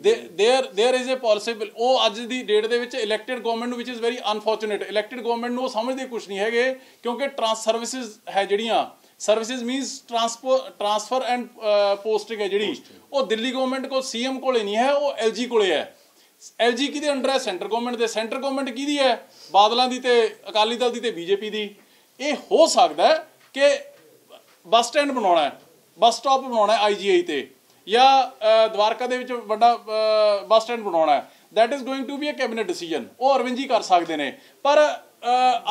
there there is a possible ਉਹ ਅੱਜ ਦੀ ਡੇਟ ਦੇ ਵਿੱਚ ਇਲੈਕਟਿਡ ਗਵਰਨਮੈਂਟ ਨੂੰ ਵਿਚ is very unfortunate elected government ਨੂੰ ਉਹ ਸਮਝਦੇ ਕੁਝ ਨਹੀਂ ਹੈਗੇ ਕਿਉਂਕਿ ਟਰਾਂਸ ਸਰਵਿਸਿਜ਼ ਹੈ ਜਿਹੜੀਆਂ services means transport transfer and posting ਹੈ ਜਿਹੜੀ ਉਹ ਦਿੱਲੀ ਗਵਰਨਮੈਂਟ ਕੋਲ ਸੀਐਮ ਕੋਲੇ ਨਹੀਂ ਹੈ ਉਹ ਐਲਜੀ ਕੋਲੇ ਹੈ ਐਲਜੀ ਕਿਹਦੇ ਅੰਡਰ ਹੈ ਸੈਂਟਰ ਗਵਰਨਮੈਂਟ ਦੇ ਸੈਂਟਰ ਗਵਰਨਮੈਂਟ ਕਿਹਦੀ ਹੈ ਬਾਦਲਾਂ ਦੀ ਤੇ ਅਕਾਲੀ ਦਲ ਦੀ ਤੇ ਬੀਜੇਪੀ ਦੀ ਇਹ ਹੋ ਸਕਦਾ ਹੈ ਕਿ ਬੱਸ ਸਟੈਂਡ ਬਣਾਉਣਾ ਹੈ ਬੱਸ ਸਟਾਪ ਬਣਾਉਣਾ ਹੈ ਆਈਜੀਆਈ ਤੇ ਜਾਂ ਅ, ਦਵਾਰਕਾ ਦੇ ਵਿੱਚ ਵੱਡਾ ਬੱਸ ਸਟੈਂਡ ਬਣਾਉਣਾ ਹੈ। That is going to be a cabinet decision ਉਹ ਅਰਵਿੰਦ ਜੀ ਕਰ ਸਕਦੇ ਨੇ। ਪਰ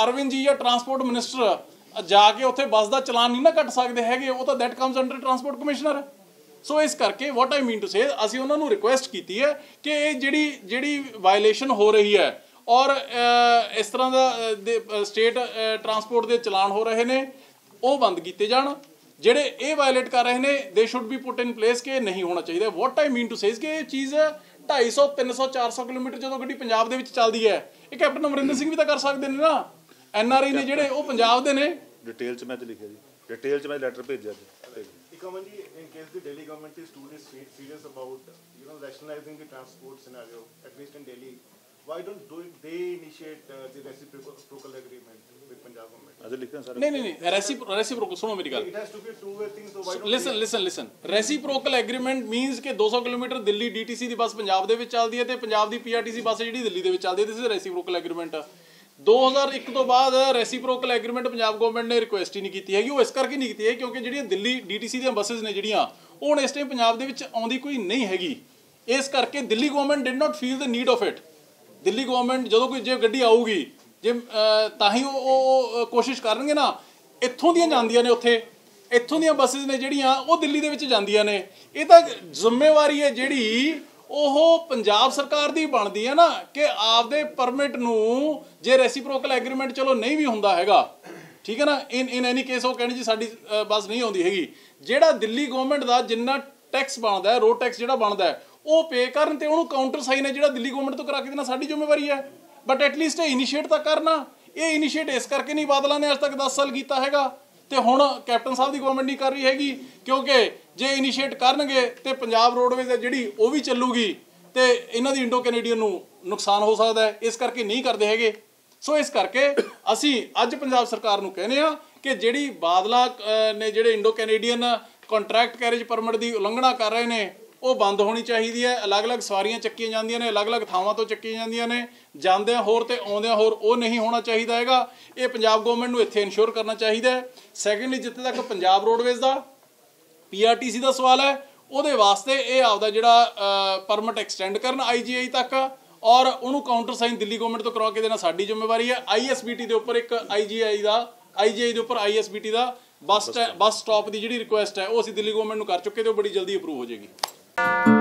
ਅਰਵਿੰਦ ਜੀ ਜਾਂ ਟਰਾਂਸਪੋਰਟ ਮਿਨਿਸਟਰ ਜਾ ਕੇ ਉੱਥੇ ਬੱਸ ਦਾ ਚਲਾਨ ਨਹੀਂ ਨਾ ਕੱਟ ਸਕਦੇ ਹੈਗੇ ਉਹ ਤਾਂ that comes under transport commissioner so ਇਸ ਕਰਕੇ ਵਾਟ ਆਈ ਮੀਨ ਟੂ ਸੇ ਅਸੀਂ ਉਹਨਾਂ ਨੂੰ ਰਿਕੁਐਸਟ ਕੀਤੀ ਹੈ ਕਿ ਇਹ ਜਿਹੜੀ ਜਿਹੜੀ ਵਾਇਲੇਸ਼ਨ ਹੋ ਰਹੀ ਹੈ ਔਰ ਇਸ ਤਰ੍ਹਾਂ ਦਾ ਸਟੇਟ ਟਰਾਂਸਪੋਰਟ ਦੇ ਚਲਾਨ ਹੋ ਰਹੇ ਨੇ ਉਹ ਬੰਦ ਕੀਤੇ ਜਾਣ। ਜਿਹੜੇ ਇਹ ਵਾਇਲੇਟ ਕਰ ਰਹੇ ਨੇ they should be put in place ਕਿ ਨਹੀਂ ਹੋਣਾ ਚਾਹੀਦਾ ਵਾਟ ਆਈ ਮੀਨ ਟੂ ਸੇ ਕਿ ਇਹ ਚੀਜ਼ 250 300 400 ਕਿਲੋਮੀਟਰ ਜਦੋਂ ਗੱਡੀ ਪੰਜਾਬ ਦੇ ਵਿੱਚ ਚੱਲਦੀ ਹੈ ਇਹ ਕੈਪਟਨ ਅਮਰਿੰਦਰ ਸਿੰਘ ਵੀ ਤਾਂ ਕਰ ਸਕਦੇ ਨੇ ਨਾ ਐਨ ਆਰ ਆਈ ਨੇ ਜਿਹੜੇ ਉਹ ਪੰਜਾਬ ਦੇ ਨੇ ਡਿਟੇਲ ਚ ਮੈਂ ਤੇ ਲਿਖਿਆ ਜੀ ਡਿਟੇਲ ਚ ਮੈਂ ਲੈਟਰ ਭੇਜਿਆ ਜੀ Ikaman ji, in case the Delhi government is truly se- serious about, you know, rationalizing the transport scenario, at least in Delhi, why don't do they initiate uh, the reciprocal agreement be a two-way thing, so why don't listen listen listen reciprocal agreement means ਕਿ 200 kilometre Delhi DTC ਦੀ bus Punjab ਦੇ ਵਿੱਚ ਚੱਲਦੀ ਹੈ ਤੇ ਪੰਜਾਬ ਦੀ PRTC bus ਜਿਹੜੀ ਦਿੱਲੀ ਦੇ ਵਿੱਚ ਚੱਲਦੀ ਹੈ ਦਿਸ ਇਜ਼ ਰੈਸੀਪ੍ਰੋਕਲ ਐਗਰੀਮੈਂਟ 2001 ਤੋਂ ਬਾਅਦ ਰੈਸੀਪ੍ਰੋਕਲ ਐਗਰੀਮੈਂਟ ਪੰਜਾਬ ਗਵਰਨਮੈਂਟ ਨੇ ਰਿਕੁਐਸਟ ਹੀ ਨਹੀਂ ਕੀਤੀ ਹੈਗੀ। ਉਹ ਇਸ ਕਰਕੇ ਨਹੀਂ ਕੀਤੀ ਹੈ ਕਿਉਂਕਿ ਜਿਹੜੀਆਂ ਦਿੱਲੀ ਡੀਟੀਸੀ ਦੀਆਂ ਬੱਸਸ ਨੇ ਜਿਹੜੀਆਂ ਉਹ ਹੁਣ ਇਸ ਟਾਈਮ ਪੰਜਾਬ ਦੇ ਵਿੱਚ ਆਉਂਦੀ ਕੋਈ ਨਹੀਂ ਹੈਗੀ। ਇਸ ਕਰਕੇ Delhi government did not feel the need of it Delhi government ਜਦੋਂ ਕੋਈ ਜੇ ਗੱਡੀ ਆਊਗੀ ਜੇ ਤਾਂ ਹੀ ਉਹ ਕੋਸ਼ਿਸ਼ ਕਰਨਗੇ ਨਾ। ਇੱਥੋਂ ਦੀਆਂ ਜਾਂਦੀਆਂ ਨੇ ਉੱਥੇ। ਇੱਥੋਂ ਦੀਆਂ ਬੱਸਸ ਨੇ ਜਿਹੜੀਆਂ, ਉਹ ਦਿੱਲੀ ਦੇ ਵਿੱਚ ਜਾਂਦੀਆਂ ਨੇ। ਇਹ ਤਾਂ ਜ਼ਿੰਮੇਵਾਰੀ ਹੈ ਜਿਹੜੀ ਉਹ ਪੰਜਾਬ ਸਰਕਾਰ ਦੀ ਬਣਦੀ ਹੈ ਨਾ, ਕਿ ਆਪਦੇ ਪਰਮਿਟ ਨੂੰ ਜੇ ਰੈਸੀਪ੍ਰੋਕਲ ਐਗਰੀਮੈਂਟ ਚਲੋ ਨਹੀਂ ਵੀ ਹੁੰਦਾ ਹੈਗਾ, ਠੀਕ ਹੈ ਨਾ? ਇਨ ਇਨ ਐਨੀ ਕੇਸ ਉਹ ਕਹਿਣੀ ਜੀ ਸਾਡੀ ਬੱਸ ਨਹੀਂ ਆਉਂਦੀ ਹੈਗੀ। ਜਿਹੜਾ ਦਿੱਲੀ ਗਵਰਨਮੈਂਟ ਦਾ ਜਿੰਨਾ ਟੈਕਸ ਬਣਦਾ ਹੈ ਰੋਡ ਟੈਕਸ ਜਿਹੜਾ ਬਣਦਾ ਹੈ, ਉਹ ਪੇ ਕਰਨ ਤੇ ਉਹਨੂੰ ਕਾਊਂਟਰ ਸਾਈਨ ਹੈ ਜਿਹੜਾ ਦਿੱਲੀ ਗਵਰਨਮੈਂਟ ਤੋਂ ਕਰਾ ਕੇ ਦੇਣਾ ਸਾਡੀ ਜ਼ਿੰਮੇਵਾਰੀ ਹੈ। ਬਟ ਐਟਲੀਸਟ ਇਹ ਇਨੀਸ਼ੀਏਟ ਤਾਂ ਕਰਨਾ। ਇਹ ਇਨੀਸ਼ੀਏਟ ਇਸ ਕਰਕੇ ਨਹੀਂ ਬਾਦਲਾਂ ਨੇ ਅੱਜ ਤੱਕ 10 ਸਾਲ ਕੀਤਾ ਹੈਗਾ। ਤੇ ਹੁਣ ਕੈਪਟਨ ਸਾਹਿਬ ਦੀ ਗਵਰਨਮੈਂਟ ਨਹੀਂ ਕਰ ਰਹੀ ਹੈਗੀ, ਕਿਉਂਕਿ ਜੇ ਇਨੀਸ਼ੀਏਟ ਕਰਨਗੇ ਤੇ ਪੰਜਾਬ ਰੋਡਵੇਜ਼ ਹੈ ਜਿਹੜੀ ਉਹ ਵੀ ਚੱਲੂਗੀ, ਤੇ ਇਹਨਾਂ ਦੀ ਇੰਡੋ ਕੈਨੇਡੀਅਨ ਨੂੰ ਨੁਕਸਾਨ ਹੋ ਸਕਦਾ ਹੈ। ਇਸ ਕਰਕੇ ਨਹੀਂ ਕਰਦੇ ਹੈਗੇ। ਸੋ ਇਸ ਕਰਕੇ ਅਸੀਂ ਅੱਜ ਪੰਜਾਬ ਸਰਕਾਰ ਨੂੰ ਕਹਿੰਦੇ ਆ ਕਿ ਜਿਹੜੀ ਬਾਦਲਾ ਨੇ ਜਿਹੜੇ Indo Canadian contract carriage permit ਦੀ ਉਲੰਘਣਾ ਕਰ ਰਹੇ ਨੇ ਉਹ ਬੰਦ ਹੋਣੀ ਚਾਹੀਦੀ ਹੈ। ਅਲੱਗ-ਅਲੱਗ ਸਵਾਰੀਆਂ ਚੱਕੀਆਂ ਜਾਂਦੀਆਂ ਨੇ, ਅਲੱਗ-ਅਲੱਗ ਥਾਵਾਂ ਤੋਂ ਚੱਕੀਆਂ ਜਾਂਦੀਆਂ ਨੇ। ਜਾਂਦਿਆਂ ਹੋਰ ਤੇ ਆਉਂਦਿਆਂ ਹੋਰ ਉਹ ਨਹੀਂ ਹੋਣਾ ਚਾਹੀਦਾ ਹੈਗਾ। ਇਹ ਪੰਜਾਬ ਗਵਰਨਮੈਂਟ ਨੂੰ ਇੱਥੇ ਇਨਸ਼ੋਰ ਕਰਨਾ ਚਾਹੀਦਾ ਹੈ। ਸੈਕੰਡਲੀ ਜਿੱਥੇ ਤੱਕ ਪੰਜਾਬ ਰੋਡਵੇਜ਼ ਦਾ ਪੀਆਰਟੀਸੀ ਦਾ ਸਵਾਲ ਹੈ, ਉਹਦੇ ਵਾਸਤੇ ਇਹ ਆਪਦਾ ਜਿਹੜਾ ਪਰਮਿਟ ਐਕਸਟੈਂਡ ਕਰਨ ਆਈਜੀਆਈ ਤੱਕ ਔਰ ਉਹਨੂੰ ਕਾਊਂਟਰ ਸਾਈਨ ਦਿੱਲੀ ਗਵਰਨਮੈਂਟ ਤੋਂ ਕਰਵਾ ਕੇ ਦੇਣਾ ਸਾਡੀ ਜ਼ਿੰਮੇਵਾਰੀ ਹੈ। ਆਈਐਸਬੀਟੀ ਦੇ ਉੱਪਰ ਇੱਕ ਆਈਜੀਆਈ ਦਾ ਆਈਜੀਆਈ ਦੇ ਉੱਪਰ ਆਈਐਸਬੀਟੀ ਦਾ ਬੱਸ ਬੱਸ ਸਟਾਪ ਦੀ ਜਿਹੜੀ ਰਿਕੁਐਸਟ ਹੈ, ਉਹ ਅਸੀਂ ਦਿੱਲੀ ਗਵਰਨਮੈਂਟ ਨੂੰ ਕਰ ਚੁੱਕੇ ਤੇ ਉਹ ਬੜੀ ਜਲਦੀ ਅਪਰੂਵ ਹੋ ਜਾਏਗੀ। Thank you.